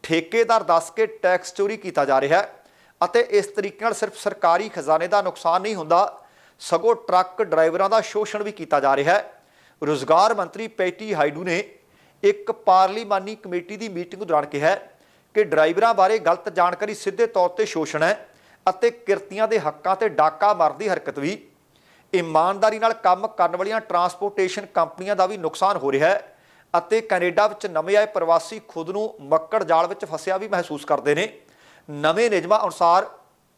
ਠੇਕੇਦਾਰ ਦੱਸ ਕੇ ਟੈਕਸ ਚੋਰੀ ਕੀਤਾ ਜਾ ਰਿਹਾ ਹੈ ਅਤੇ ਇਸ ਤਰੀਕੇ ਨਾਲ ਸਿਰਫ ਸਰਕਾਰੀ ਖਜ਼ਾਨੇ ਦਾ ਨੁਕਸਾਨ ਨਹੀਂ ਹੁੰਦਾ, ਸਗੋਂ ਟਰੱਕ ਡਰਾਈਵਰਾਂ ਦਾ ਸ਼ੋਸ਼ਣ ਵੀ ਕੀਤਾ ਜਾ ਰਿਹਾ ਹੈ। ਰੋਜ਼ਗਾਰ ਮੰਤਰੀ ਪੈਟੀ ਹਾਈਡੂ ਨੇ ਇੱਕ ਪਾਰਲੀਮਾਨੀ ਕਮੇਟੀ ਦੀ ਮੀਟਿੰਗ ਦੌਰਾਨ ਕਿਹਾ ਕਿ ਡਰਾਈਵਰਾਂ ਬਾਰੇ ਗਲਤ ਜਾਣਕਾਰੀ ਸਿੱਧੇ ਤੌਰ ਤੇ ਸ਼ੋਸ਼ਣ ਹੈ ਅਤੇ ਕਿਰਤੀਆਂ ਦੇ ਹੱਕਾਂ ਤੇ ਡਾਕਾ ਮਾਰਦੀ ਹਰਕਤ ਵੀ। ਇਮਾਨਦਾਰੀ ਨਾਲ ਕੰਮ ਕਰਨ ਵਾਲੀਆਂ ਟਰਾਂਸਪੋਰਟੇਸ਼ਨ ਕੰਪਨੀਆਂ ਦਾ ਵੀ ਨੁਕਸਾਨ ਹੋ ਰਿਹਾ ਹੈ ਅਤੇ ਕੈਨੇਡਾ ਵਿੱਚ ਨਵੇਂ ਆਏ ਪ੍ਰਵਾਸੀ ਖੁਦ ਨੂੰ ਮੱਕੜ ਜਾਲ ਵਿੱਚ ਫਸਿਆ ਵੀ ਮਹਿਸੂਸ ਕਰਦੇ ਨੇ। ਨਵੇਂ ਨਿਯਮਾਂ ਅਨੁਸਾਰ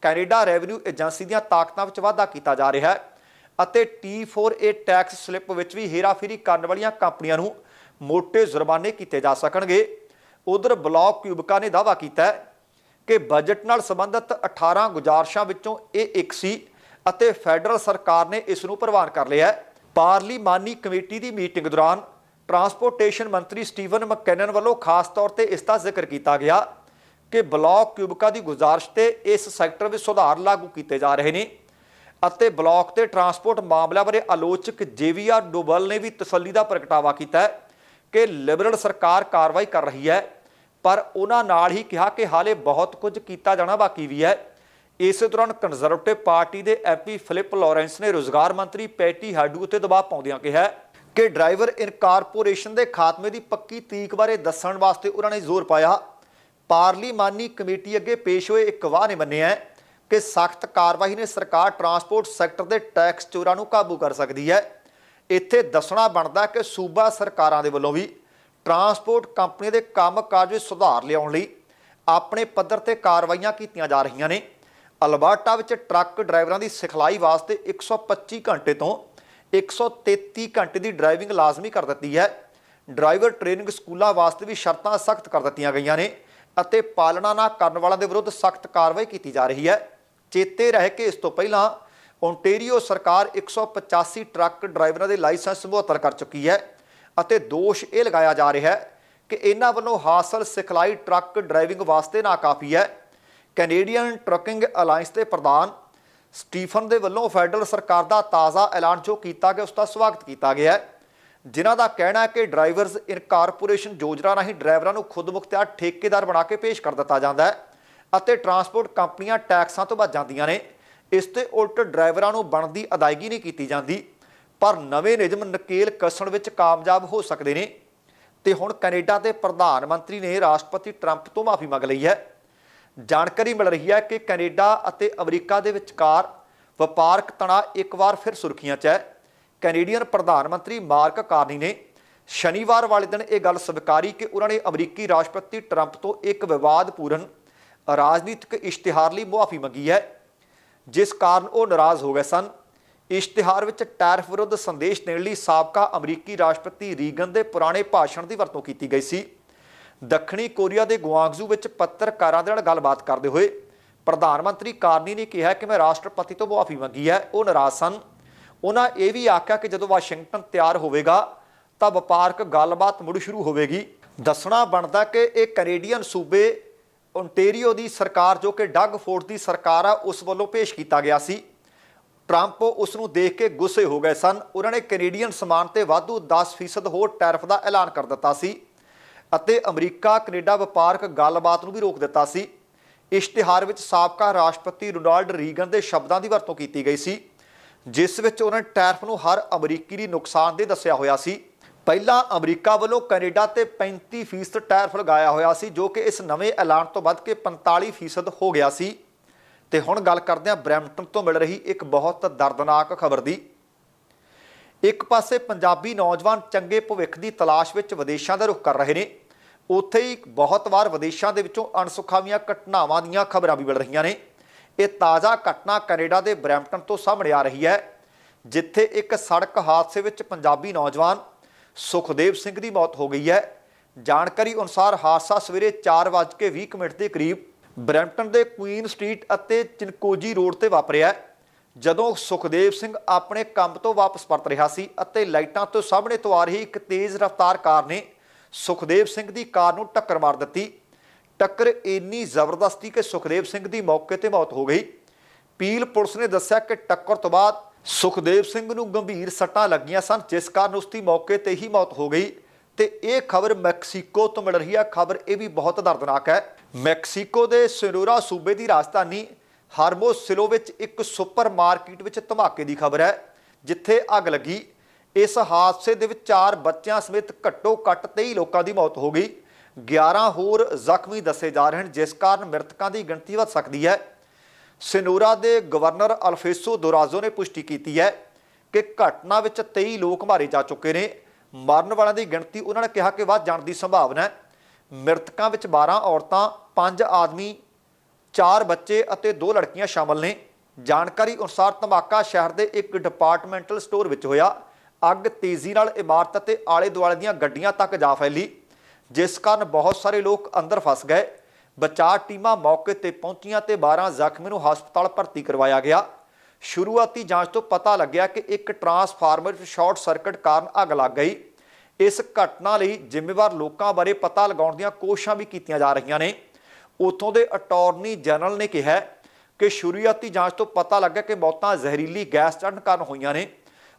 ਕੈਨੇਡਾ ਰੈਵਨਿਊ ਏਜੰਸੀ ਦੀਆਂ ਤਾਕਤਾਂ ਵਿੱਚ ਵਾਧਾ ਕੀਤਾ ਜਾ ਰਿਹਾ ਹੈ। ਅਤੇ T4A ਟੈਕਸ ਸਲਿੱਪ ਵਿੱਚ ਵੀ ਹੇਰਾਫੇਰੀ ਕਰਨ ਵਾਲੀਆਂ ਕੰਪਨੀਆਂ ਨੂੰ ਮੋٹے ਜੁਰਮਾਨੇ ਕੀਤੇ ਜਾ ਸਕਣਗੇ। ਉਧਰ ਬਲੌਕ ਕਿਊਬਕਾ ਨੇ ਦਾਅਵਾ ਕੀਤਾ ਕਿ ਬਜਟ ਨਾਲ ਸੰਬੰਧਿਤ 18 ਗੁਜ਼ਾਰਸ਼ਾਂ ਵਿੱਚੋਂ ਇਹ ਇੱਕ ਸੀ ਅਤੇ ਫੈਡਰਲ ਸਰਕਾਰ ਨੇ ਇਸ ਨੂੰ ਪ੍ਰਵਾਨ ਕਰ ਲਿਆ ਹੈ। ਪਾਰਲੀਮਾਨੀ ਕਮੇਟੀ ਦੀ ਮੀਟਿੰਗ ਦੌਰਾਨ ਟਰਾਂਸਪੋਰਟੇਸ਼ਨ ਮੰਤਰੀ ਸਟੀਵਨ ਮਕੈਨਨ ਵੱਲੋਂ ਖਾਸ ਤੌਰ ਤੇ ਇਸ ਦਾ ਜ਼ਿਕਰ ਕੀਤਾ ਗਿਆ ਕਿ ਬਲਾਕ ਕਿਊਬਕਾ ਦੀ ਗੁਜ਼ਾਰਿਸ਼ ਤੇ ਇਸ ਸੈਕਟਰ ਵਿੱਚ ਸੁਧਾਰ ਲਾਗੂ ਕੀਤੇ ਜਾ ਰਹੇ ਨੇ। ਅਤੇ ਬਲਾਕ ਤੇ ਟਰਾਂਸਪੋਰਟ ਮਾਮਲਿਆਂ ਬਾਰੇ ਆਲੋਚਕ ਜੇਵੀਆਰ ਡੋਬਲ ਨੇ ਵੀ ਤਸੱਲੀ ਦਾ ਪ੍ਰਗਟਾਵਾ ਕੀਤਾ ਹੈ ਕਿ ਲਿਬਰਲ ਸਰਕਾਰ ਕਾਰਵਾਈ ਕਰ ਰਹੀ ਹੈ, ਪਰ ਉਹਨਾਂ ਨਾਲ ਹੀ ਕਿਹਾ ਕਿ ਹਾਲੇ ਬਹੁਤ ਕੁਝ ਕੀਤਾ ਜਾਣਾ ਬਾਕੀ ਵੀ ਹੈ। ਇਸੇ ਦੌਰਾਨ ਕੰਜ਼ਰਵੇਟਿਵ ਪਾਰਟੀ ਦੇ ਐਮਪੀ ਫਿਲਿਪ ਲਾਰੈਂਸ ਨੇ ਰੋਜ਼ਗਾਰ ਮੰਤਰੀ ਪੈਟੀ ਹਾਡੂ ਉੱਤੇ ਦਬਾਅ ਪਾਉਂਦਿਆਂ ਕਿਹਾ ਕਿ ਡਰਾਈਵਰ ਇਨਕਾਰਪੋਰੇਸ਼ਨ ਦੇ ਖਾਤਮੇ ਦੀ ਪੱਕੀ ਤਰੀਕ ਬਾਰੇ ਦੱਸਣ ਵਾਸਤੇ ਉਹਨਾਂ ਨੇ ਜ਼ੋਰ ਪਾਇਆ। ਪਾਰਲੀਮਾਨੀ ਕਮੇਟੀ ਅੱਗੇ ਪੇਸ਼ ਹੋਏ ਇੱਕ ਵਾਹ ਨੇ ਮੰਨਿਆ ਕਿ ਸਖਤ ਕਾਰਵਾਈ ਨੇ ਸਰਕਾਰ ਟਰਾਂਸਪੋਰਟ ਸੈਕਟਰ ਦੇ ਟੈਕਸ ਚੋਰਾਂ ਨੂੰ ਕਾਬੂ ਕਰ ਸਕਦੀ ਹੈ। ਇੱਥੇ ਦੱਸਣਾ ਬਣਦਾ ਕਿ ਸੂਬਾ ਸਰਕਾਰਾਂ ਦੇ ਵੱਲੋਂ ਵੀ ਟਰਾਂਸਪੋਰਟ ਕੰਪਨੀਆਂ ਦੇ ਕੰਮਕਾਜ ਵਿੱਚ ਸੁਧਾਰ ਲਿਆਉਣ ਲਈ ਆਪਣੇ ਪੱਧਰ ਤੇ ਕਾਰਵਾਈਆਂ ਕੀਤੀਆਂ ਜਾ ਰਹੀਆਂ ਨੇ। ਅਲਬਰਟਾ ਵਿੱਚ ਟਰੱਕ ਡਰਾਈਵਰਾਂ ਦੀ ਸਿਖਲਾਈ ਵਾਸਤੇ 125 ਘੰਟੇ ਤੋਂ 133 ਘੰਟੇ ਦੀ ਡਰਾਈਵਿੰਗ ਲਾਜ਼ਮੀ ਕਰ ਦਿੱਤੀ ਹੈ। ਡਰਾਈਵਰ ਟ੍ਰੇਨਿੰਗ ਸਕੂਲਾਂ ਵਾਸਤੇ ਵੀ ਸ਼ਰਤਾਂ ਸਖਤ ਕਰ ਦਿੱਤੀਆਂ ਗਈਆਂ ਨੇ ਅਤੇ ਪਾਲਣਾ ਨਾ ਕਰਨ ਵਾਲਿਆਂ ਦੇ ਵਿਰੁੱਧ ਸਖਤ ਕਾਰਵਾਈ ਕੀਤੀ ਜਾ ਰਹੀ ਹੈ। ਚੇਤੇ ਰਹੇ ਕਿ ਇਸ ਤੋਂ ਪਹਿਲਾਂ ਓਨਟੇਰੀਓ ਸਰਕਾਰ 185 ਟਰੱਕ ਡਰਾਈਵਰਾਂ ਦੇ ਲਾਇਸੈਂਸ ਮੁਅੱਤਲ ਕਰ ਚੁੱਕੀ ਹੈ ਅਤੇ ਦੋਸ਼ ਇਹ ਲਗਾਇਆ ਜਾ ਰਿਹਾ ਹੈ ਕਿ ਇਹਨਾਂ ਵੱਲੋਂ ਹਾਸਲ ਸਿਖਲਾਈ ਟਰੱਕ ਡਰਾਈਵਿੰਗ ਵਾਸਤੇ ਨਾ ਕਾਫੀ ਹੈ। ਕੈਨੇਡੀਅਨ ਟਰੱਕਿੰਗ ਅਲਾਈਅੰਸ ਦੇ ਪ੍ਰਧਾਨ ਸਟੀਫਨ ਦੇ ਵੱਲੋਂ ਫੈਡਰਲ ਸਰਕਾਰ ਦਾ ਤਾਜ਼ਾ ਐਲਾਨ ਜੋ ਕੀਤਾ ਗਿਆ, ਉਸ ਦਾ ਸਵਾਗਤ ਕੀਤਾ ਗਿਆ ਹੈ। ਜਿਨ੍ਹਾਂ ਦਾ ਕਹਿਣਾ ਹੈ ਕਿ ਡਰਾਈਵਰਜ਼ ਇਨਕਾਰਪੋਰੇਸ਼ਨ ਯੋਜਨਾ ਰਾਹੀਂ ਡਰਾਈਵਰਾਂ ਨੂੰ ਖੁਦ ਮੁਖਤਿਆਰ ਠੇਕੇਦਾਰ ਬਣਾ ਕੇ ਪੇਸ਼ ਕਰ ਦਿੱਤਾ ਜਾਂਦਾ ਹੈ। ਅਤੇ ਟਰਾਂਸਪੋਰਟ ਕੰਪਨੀਆਂ ਟੈਕਸਾਂ ਤੋਂ ਬਚ ਜਾਂਦੀਆਂ ਨੇ। ਇਸ ਤੇ ਉਲਟ ਡਰਾਈਵਰਾਂ ਨੂੰ ਬਣਦੀ ਅਦਾਇਗੀ ਨਹੀਂ ਕੀਤੀ ਜਾਂਦੀ, ਪਰ ਨਵੇਂ ਨਿਯਮ ਨਕੇਲ ਕੱਸਣ ਵਿੱਚ ਕਾਮਯਾਬ ਹੋ ਸਕਦੇ ਨੇ। ਤੇ ਹੁਣ ਕੈਨੇਡਾ ਦੇ ਪ੍ਰਧਾਨ ਮੰਤਰੀ ਨੇ ਰਾਸ਼ਟਰਪਤੀ ਟਰੰਪ ਤੋਂ ਮਾਫੀ ਮੰਗ ਲਈ ਹੈ। ਜਾਣਕਾਰੀ ਮਿਲ ਰਹੀ ਹੈ ਕਿ ਕੈਨੇਡਾ ਅਤੇ ਅਮਰੀਕਾ ਦੇ ਵਿਚਕਾਰ ਵਪਾਰਕ ਤਣਾਅ ਇੱਕ ਵਾਰ ਫਿਰ ਸੁਰਖੀਆਂ 'ਚ ਹੈ। ਕੈਨੇਡੀਅਨ ਪ੍ਰਧਾਨ ਮੰਤਰੀ ਮਾਰਕ ਕਾਰਨੀ ਨੇ ਸ਼ਨੀਵਾਰ ਵਾਲੇ ਦਿਨ ਇਹ ਗੱਲ ਸਵੀਕਾਰੀ ਕਿ ਉਹਨਾਂ ਨੇ ਅਮਰੀਕੀ ਰਾਸ਼ਟਰਪਤੀ ਟਰੰਪ ਤੋਂ ਇੱਕ ਵਿਵਾਦਪੂਰਨ ਰਾਜਨੀਤਿਕ ਇਸ਼ਤਿਹਾਰ ਲਈ ਮੁਆਫੀ ਮੰਗੀ ਹੈ, ਜਿਸ ਕਾਰਨ ਉਹ ਨਾਰਾਜ਼ ਹੋ ਗਏ ਸਨ। ਇਸ਼ਤਿਹਾਰ ਵਿੱਚ ਟੈਰਫ ਵਿਰੁੱਧ ਸੰਦੇਸ਼ ਦੇਣ ਲਈ ਸਾਬਕਾ ਅਮਰੀਕੀ ਰਾਸ਼ਟਰਪਤੀ ਰੀਗਨ ਦੇ ਪੁਰਾਣੇ ਭਾਸ਼ਣ ਦੀ ਵਰਤੋਂ ਕੀਤੀ ਗਈ ਸੀ। ਦੱਖਣੀ ਕੋਰੀਆ ਦੇ ਗੁਆਂਗਜ਼ੂ ਵਿੱਚ ਪੱਤਰਕਾਰਾਂ ਦੇ ਨਾਲ ਗੱਲਬਾਤ ਕਰਦੇ ਹੋਏ ਪ੍ਰਧਾਨ ਮੰਤਰੀ ਕਾਰਨੀ ਨੇ ਕਿਹਾ ਕਿ ਮੈਂ ਰਾਸ਼ਟਰਪਤੀ ਤੋਂ ਮੁਆਫੀ ਮੰਗੀ ਹੈ, ਉਹ ਨਾਰਾਜ਼ ਸਨ। ਉਹਨਾਂ ਇਹ ਵੀ ਆਖਿਆ ਕਿ ਜਦੋਂ ਵਾਸ਼ਿੰਗਟਨ ਤਿਆਰ ਹੋਵੇਗਾ, ਤਾਂ ਵਪਾਰਕ ਗੱਲਬਾਤ ਮੁੜ ਸ਼ੁਰੂ ਹੋਵੇਗੀ। ਦੱਸਣਾ ਬਣਦਾ ਕਿ ਇਹ ਕੈਨੇਡੀਅਨ ਸੂਬੇ ਓਨਟੇਰੀਓ ਦੀ ਸਰਕਾਰ ਜੋ ਕਿ ਡੱਗ ਫੋਰਡ ਦੀ ਸਰਕਾਰ ਆ, ਉਸ ਵੱਲੋਂ ਪੇਸ਼ ਕੀਤਾ ਗਿਆ ਸੀ। ਟਰੰਪ ਉਸ ਨੂੰ ਦੇਖ ਕੇ ਗੁੱਸੇ ਹੋ ਗਏ ਸਨ। ਉਹਨਾਂ ਨੇ ਕੈਨੇਡੀਅਨ ਸਮਾਨ ਤੇ ਵਾਧੂ 10% ਹੋਰ ਟੈਰਫ ਦਾ ਐਲਾਨ ਕਰ ਦਿੱਤਾ ਸੀ ਅਤੇ ਅਮਰੀਕਾ, ਕੈਨੇਡਾ ਵਪਾਰਕ ਗੱਲਬਾਤ ਨੂੰ ਵੀ ਰੋਕ ਦਿੱਤਾ ਸੀ। ਇਸ਼ਤਿਹਾਰ ਵਿੱਚ ਸਾਬਕਾ ਰਾਸ਼ਟਰਪਤੀ ਰੋਨਾਲਡ ਰੀਗਨ ਦੇ ਸ਼ਬਦਾਂ ਦੀ ਵਰਤੋਂ ਕੀਤੀ ਗਈ ਸੀ, ਜਿਸ ਵਿੱਚ ਉਹਨਾਂ ਨੇ ਟੈਰਿਫ ਨੂੰ ਹਰ ਅਮਰੀਕੀ ਲਈ ਨੁਕਸਾਨਦੇਹ ਦੱਸਿਆ ਹੋਇਆ ਸੀ। ਪਹਿਲਾਂ ਅਮਰੀਕਾ ਵੱਲੋਂ ਕੈਨੇਡਾ ਤੇ 35% ਟੈਰਿਫ ਲਗਾਇਆ ਹੋਇਆ ਸੀ, ਜੋ ਕਿ ਇਸ ਨਵੇਂ ਐਲਾਨ ਤੋਂ ਵੱਧ ਕੇ 45% ਹੋ ਗਿਆ ਸੀ। ਤੇ ਹੁਣ ਗੱਲ ਕਰਦੇ ਹਾਂ ਬਰੈਂਪਟਨ ਤੋਂ ਮਿਲ ਰਹੀ ਇੱਕ ਬਹੁਤ ਦਰਦਨਾਕ ਖਬਰ ਦੀ। ਇੱਕ ਪਾਸੇ ਪੰਜਾਬੀ ਨੌਜਵਾਨ ਚੰਗੇ ਭਵਿੱਖ ਦੀ ਤਲਾਸ਼ ਵਿੱਚ ਵਿਦੇਸ਼ਾਂ ਦਾ ਰੁਖ ਕਰ ਰਹੇ ਨੇ। ਉੱਥੇ ਹੀ ਬਹੁਤ ਵਾਰ ਵਿਦੇਸ਼ਾਂ ਦੇ ਵਿੱਚੋਂ ਅਣਸੁਖਾਵੀਆਂ ਘਟਨਾਵਾਂ ਦੀਆਂ ਖਬਰਾਂ ਵੀ ਮਿਲ ਰਹੀਆਂ ਨੇ। ਇਹ ਤਾਜ਼ਾ ਘਟਨਾ ਕੈਨੇਡਾ ਦੇ ਬਰੈਂਪਟਨ ਤੋਂ ਸਾਹਮਣੇ ਆ ਰਹੀ ਹੈ, ਜਿੱਥੇ ਇੱਕ ਸੜਕ ਹਾਦਸੇ ਵਿੱਚ ਪੰਜਾਬੀ ਨੌਜਵਾਨ ਸੁਖਦੇਵ ਸਿੰਘ ਦੀ ਮੌਤ ਹੋ ਗਈ ਹੈ। ਜਾਣਕਾਰੀ ਅਨੁਸਾਰ ਹਾਦਸਾ ਸਵੇਰੇ 4:20 ਮਿੰਟ ਦੇ ਕਰੀਬ ਬਰੈਂਪਟਨ ਦੇ ਕੁਈਨ ਸਟਰੀਟ ਅਤੇ ਚਿਨਕੋਜੀ ਰੋਡ ਤੇ ਵਾਪਰਿਆ ਜਦੋਂ ਸੁਖਦੇਵ ਸਿੰਘ ਆਪਣੇ ਕੰਮ ਤੋਂ ਵਾਪਸ ਪਰਤ ਰਿਹਾ ਸੀ ਅਤੇ ਲਾਈਟਾਂ ਤੋਂ ਸਾਹਮਣੇ ਤੋਂ ਆ ਰਹੀ ਇੱਕ ਤੇਜ਼ ਰਫ਼ਤਾਰ ਕਾਰ ਨੇ ਸੁਖਦੇਵ ਸਿੰਘ ਦੀ ਕਾਰ ਨੂੰ ਟੱਕਰ ਮਾਰ ਦਿੱਤੀ। ਟੱਕਰ ਇੰਨੀ ਜ਼ਬਰਦਸਤੀ ਕਿ ਸੁਖਦੇਵ ਸਿੰਘ ਦੀ ਮੌਕੇ ਤੇ ਮੌਤ ਹੋ ਗਈ। ਪੀਲ ਪੁਲਿਸ ਨੇ ਦੱਸਿਆ ਕਿ ਟੱਕਰ ਤੋਂ ਬਾਅਦ ਸੁਖਦੇਵ ਸਿੰਘ ਨੂੰ ਗੰਭੀਰ ਸੱਟਾਂ ਲੱਗੀਆਂ ਸਨ, ਜਿਸ ਕਾਰਨ ਉਸ ਦੀ ਮੌਕੇ ਤੇ ਹੀ ਮੌਤ ਹੋ ਗਈ। ਤੇ ਇਹ ਖਬਰ ਮੈਕਸੀਕੋ ਤੋਂ ਮਿਲ ਰਹੀ ਹੈ ਖਬਰ ਇਹ ਵੀ ਬਹੁਤ ਦਰਦਨਾਕ ਹੈ। ਮੈਕਸੀਕੋ ਦੇ ਸਿਨੋਰਾ ਸੂਬੇ ਦੀ ਰਾਜਧਾਨੀ ਹਾਰਮੋਸਿਲੋ ਵਿੱਚ ਇੱਕ ਸੁਪਰ ਮਾਰਕੀਟ ਵਿੱਚ ਧਮਾਕੇ ਦੀ ਖਬਰ ਹੈ, ਜਿੱਥੇ ਅੱਗ ਲੱਗੀ। ਇਸ ਹਾਦਸੇ ਦੇ ਵਿੱਚ ਚਾਰ ਬੱਚਿਆਂ ਸਮੇਤ ਘੱਟੋ ਘੱਟ 23 ਲੋਕਾਂ ਦੀ ਮੌਤ ਹੋ ਗਈ। 11 ਹੋਰ ਜ਼ਖਮੀ ਦੱਸੇ ਜਾ ਰਹੇ ਹਨ, ਜਿਸ ਕਾਰਨ ਮ੍ਰਿਤਕਾਂ ਦੀ ਗਿਣਤੀ ਵੱਧ ਸਕਦੀ ਹੈ। ਸਿਨੋਰਾ ਦੇ ਗਵਰਨਰ ਅਲਫੇਸੋ ਦੋਰਾਜ਼ੋ ਨੇ ਪੁਸ਼ਟੀ ਕੀਤੀ ਹੈ ਕਿ ਘਟਨਾ ਵਿੱਚ 23 ਲੋਕ ਮਾਰੇ ਜਾ ਚੁੱਕੇ ਨੇ। ਮਰਨ ਵਾਲਿਆਂ ਦੀ ਗਿਣਤੀ ਉਹਨਾਂ ਨੇ ਕਿਹਾ ਕਿ ਵੱਧ ਜਾਣ ਦੀ ਸੰਭਾਵਨਾ ਹੈ। ਮ੍ਰਿਤਕਾਂ ਵਿੱਚ 12 ਔਰਤਾਂ 5 ਆਦਮੀ 4 ਬੱਚੇ ਅਤੇ 2 ਲੜਕੀਆਂ ਸ਼ਾਮਲ ਨੇ। ਜਾਣਕਾਰੀ ਅਨੁਸਾਰ ਧਮਾਕਾ ਸ਼ਹਿਰ ਦੇ ਇੱਕ ਡਿਪਾਰਟਮੈਂਟਲ ਸਟੋਰ ਵਿੱਚ ਹੋਇਆ। ਅੱਗ ਤੇਜ਼ੀ ਨਾਲ ਇਮਾਰਤ ਅਤੇ ਆਲੇ ਦੁਆਲੇ ਦੀਆਂ ਗੱਡੀਆਂ ਤੱਕ ਜਾ ਫੈਲੀ, ਜਿਸ ਕਾਰਨ ਬਹੁਤ ਸਾਰੇ ਲੋਕ ਅੰਦਰ ਫਸ ਗਏ। ਬਚਾਅ ਟੀਮਾਂ ਮੌਕੇ ਤੇ ਪਹੁੰਚੀਆਂ ਤੇ 12 ਜ਼ਖਮੀ ਨੂੰ ਹਸਪਤਾਲ ਭਰਤੀ ਕਰਵਾਇਆ ਗਿਆ। ਸ਼ੁਰੂਆਤੀ ਜਾਂਚ ਤੋਂ ਪਤਾ ਲੱਗਿਆ ਕਿ ਇੱਕ ਟਰਾਂਸਫਾਰਮਰ ਵਿੱਚ ਸ਼ਾਰਟ ਸਰਕਟ ਕਾਰਨ ਅੱਗ ਲੱਗ ਗਈ। ਇਸ ਘਟਨਾ ਲਈ ਜ਼ਿੰਮੇਵਾਰ ਲੋਕਾਂ ਬਾਰੇ ਪਤਾ ਲਗਾਉਣ ਦੀਆਂ ਕੋਸ਼ਿਸ਼ਾਂ ਵੀ ਕੀਤੀਆਂ ਜਾ ਰਹੀਆਂ ਨੇ। ਉਥੋਂ ਦੇ ਅਟਾਰਨੀ ਜਨਰਲ ਨੇ ਕਿਹਾ ਕਿ ਸ਼ੁਰੂਆਤੀ ਜਾਂਚ ਤੋਂ ਪਤਾ ਲੱਗਾ ਕਿ ਮੌਤਾਂ ਜ਼ਹਿਰੀਲੀ ਗੈਸ ਚੜ੍ਹਨ ਕਾਰਨ ਹੋਈਆਂ ਨੇ।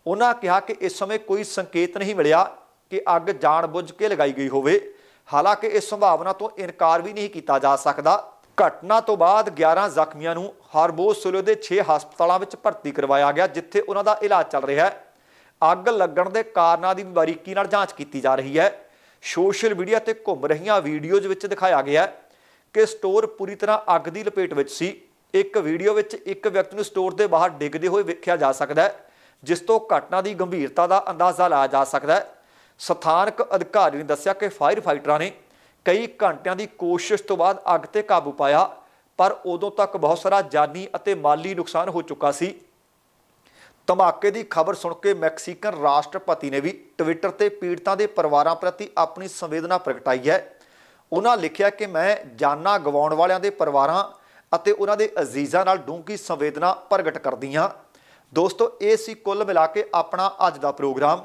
ਉਹਨਾਂ ਕਿਹਾ ਕਿ ਇਸ ਸਮੇਂ ਕੋਈ ਸੰਕੇਤ ਨਹੀਂ ਮਿਲਿਆ ਕਿ ਅੱਗ ਜਾਣਬੁੱਝ ਕੇ ਲਗਾਈ ਗਈ ਹੋਵੇ। ਹਾਲਾਂਕਿ ਇਸ ਸੰਭਾਵਨਾ ਤੋਂ ਇਨਕਾਰ ਵੀ ਨਹੀਂ ਕੀਤਾ ਜਾ ਸਕਦਾ। ਘਟਨਾ ਤੋਂ ਬਾਅਦ 11 ਜ਼ਖਮੀਆਂ ਨੂੰ ਹਾਰਬੋਸੁਲੋ ਦੇ 6 ਹਸਪਤਾਲਾਂ ਵਿੱਚ ਭਰਤੀ ਕਰਵਾਇਆ ਗਿਆ, ਜਿੱਥੇ ਉਹਨਾਂ ਦਾ ਇਲਾਜ ਚੱਲ ਰਿਹਾ ਹੈ। ਅੱਗ ਲੱਗਣ ਦੇ ਕਾਰਨਾਂ ਦੀ ਬਾਰੀਕੀ ਨਾਲ ਜਾਂਚ ਕੀਤੀ ਜਾ ਰਹੀ ਹੈ। ਸੋਸ਼ਲ ਮੀਡੀਆ ਤੇ ਘੁੰਮ ਰਹੀਆਂ ਵੀਡੀਓਜ਼ ਵਿੱਚ ਦਿਖਾਇਆ ਗਿਆ ਕਿ ਸਟੋਰ ਪੂਰੀ ਤਰ੍ਹਾਂ ਅੱਗ ਦੀ ਲਪੇਟ ਵਿੱਚ ਸੀ। ਇੱਕ ਵੀਡੀਓ ਵਿੱਚ ਇੱਕ ਵਿਅਕਤੀ ਨੂੰ ਸਟੋਰ ਦੇ ਬਾਹਰ ਡਿੱਗਦੇ ਹੋਏ ਵੇਖਿਆ ਜਾ ਸਕਦਾ ਹੈ, ਜਿਸ ਤੋਂ ਘਟਨਾ ਦੀ ਗੰਭੀਰਤਾ ਦਾ ਅੰਦਾਜ਼ਾ ਲਾਇਆ ਜਾ ਸਕਦਾ ਹੈ। ਸਥਾਨਕ ਅਧਿਕਾਰੀ ਨੇ ਦੱਸਿਆ ਕਿ ਫਾਇਰ ਫਾਈਟਰਾਂ ਨੇ ਕਈ ਘੰਟਿਆਂ ਦੀ ਕੋਸ਼ਿਸ਼ ਤੋਂ ਬਾਅਦ ਅੱਗ ਤੇ ਕਾਬੂ ਪਾਇਆ, ਪਰ ਉਦੋਂ ਤੱਕ ਬਹੁਤ ਸਾਰਾ ਜਾਨੀ ਅਤੇ ਮਾਲੀ ਨੁਕਸਾਨ ਹੋ ਚੁੱਕਾ ਸੀ। ਧਮਾਕੇ ਦੀ ਖਬਰ ਸੁਣ ਕੇ ਮੈਕਸੀਕਨ ਰਾਸ਼ਟਰਪਤੀ ਨੇ ਵੀ ਟਵਿੱਟਰ ਤੇ ਪੀੜਤਾਂ ਦੇ ਪਰਿਵਾਰਾਂ ਪ੍ਰਤੀ ਆਪਣੀ ਸੰਵੇਦਨਾ ਪ੍ਰਗਟਾਈ ਹੈ। ਉਹਨਾਂ ਲਿਖਿਆ ਕਿ ਮੈਂ ਜਾਨਾਂ ਗਵਾਉਣ ਵਾਲਿਆਂ ਦੇ ਪਰਿਵਾਰਾਂ ਅਤੇ ਉਹਨਾਂ ਦੇ ਅਜ਼ੀਜ਼ਾਂ ਨਾਲ ਡੂੰਘੀ ਸੰਵੇਦਨਾ ਪ੍ਰਗਟ ਕਰਦੀ ਹਾਂ। ਦੋਸਤੋ, ਇਹ ਸੀ ਕੁੱਲ ਮਿਲਾ ਕੇ ਆਪਣਾ ਅੱਜ ਦਾ ਪ੍ਰੋਗਰਾਮ।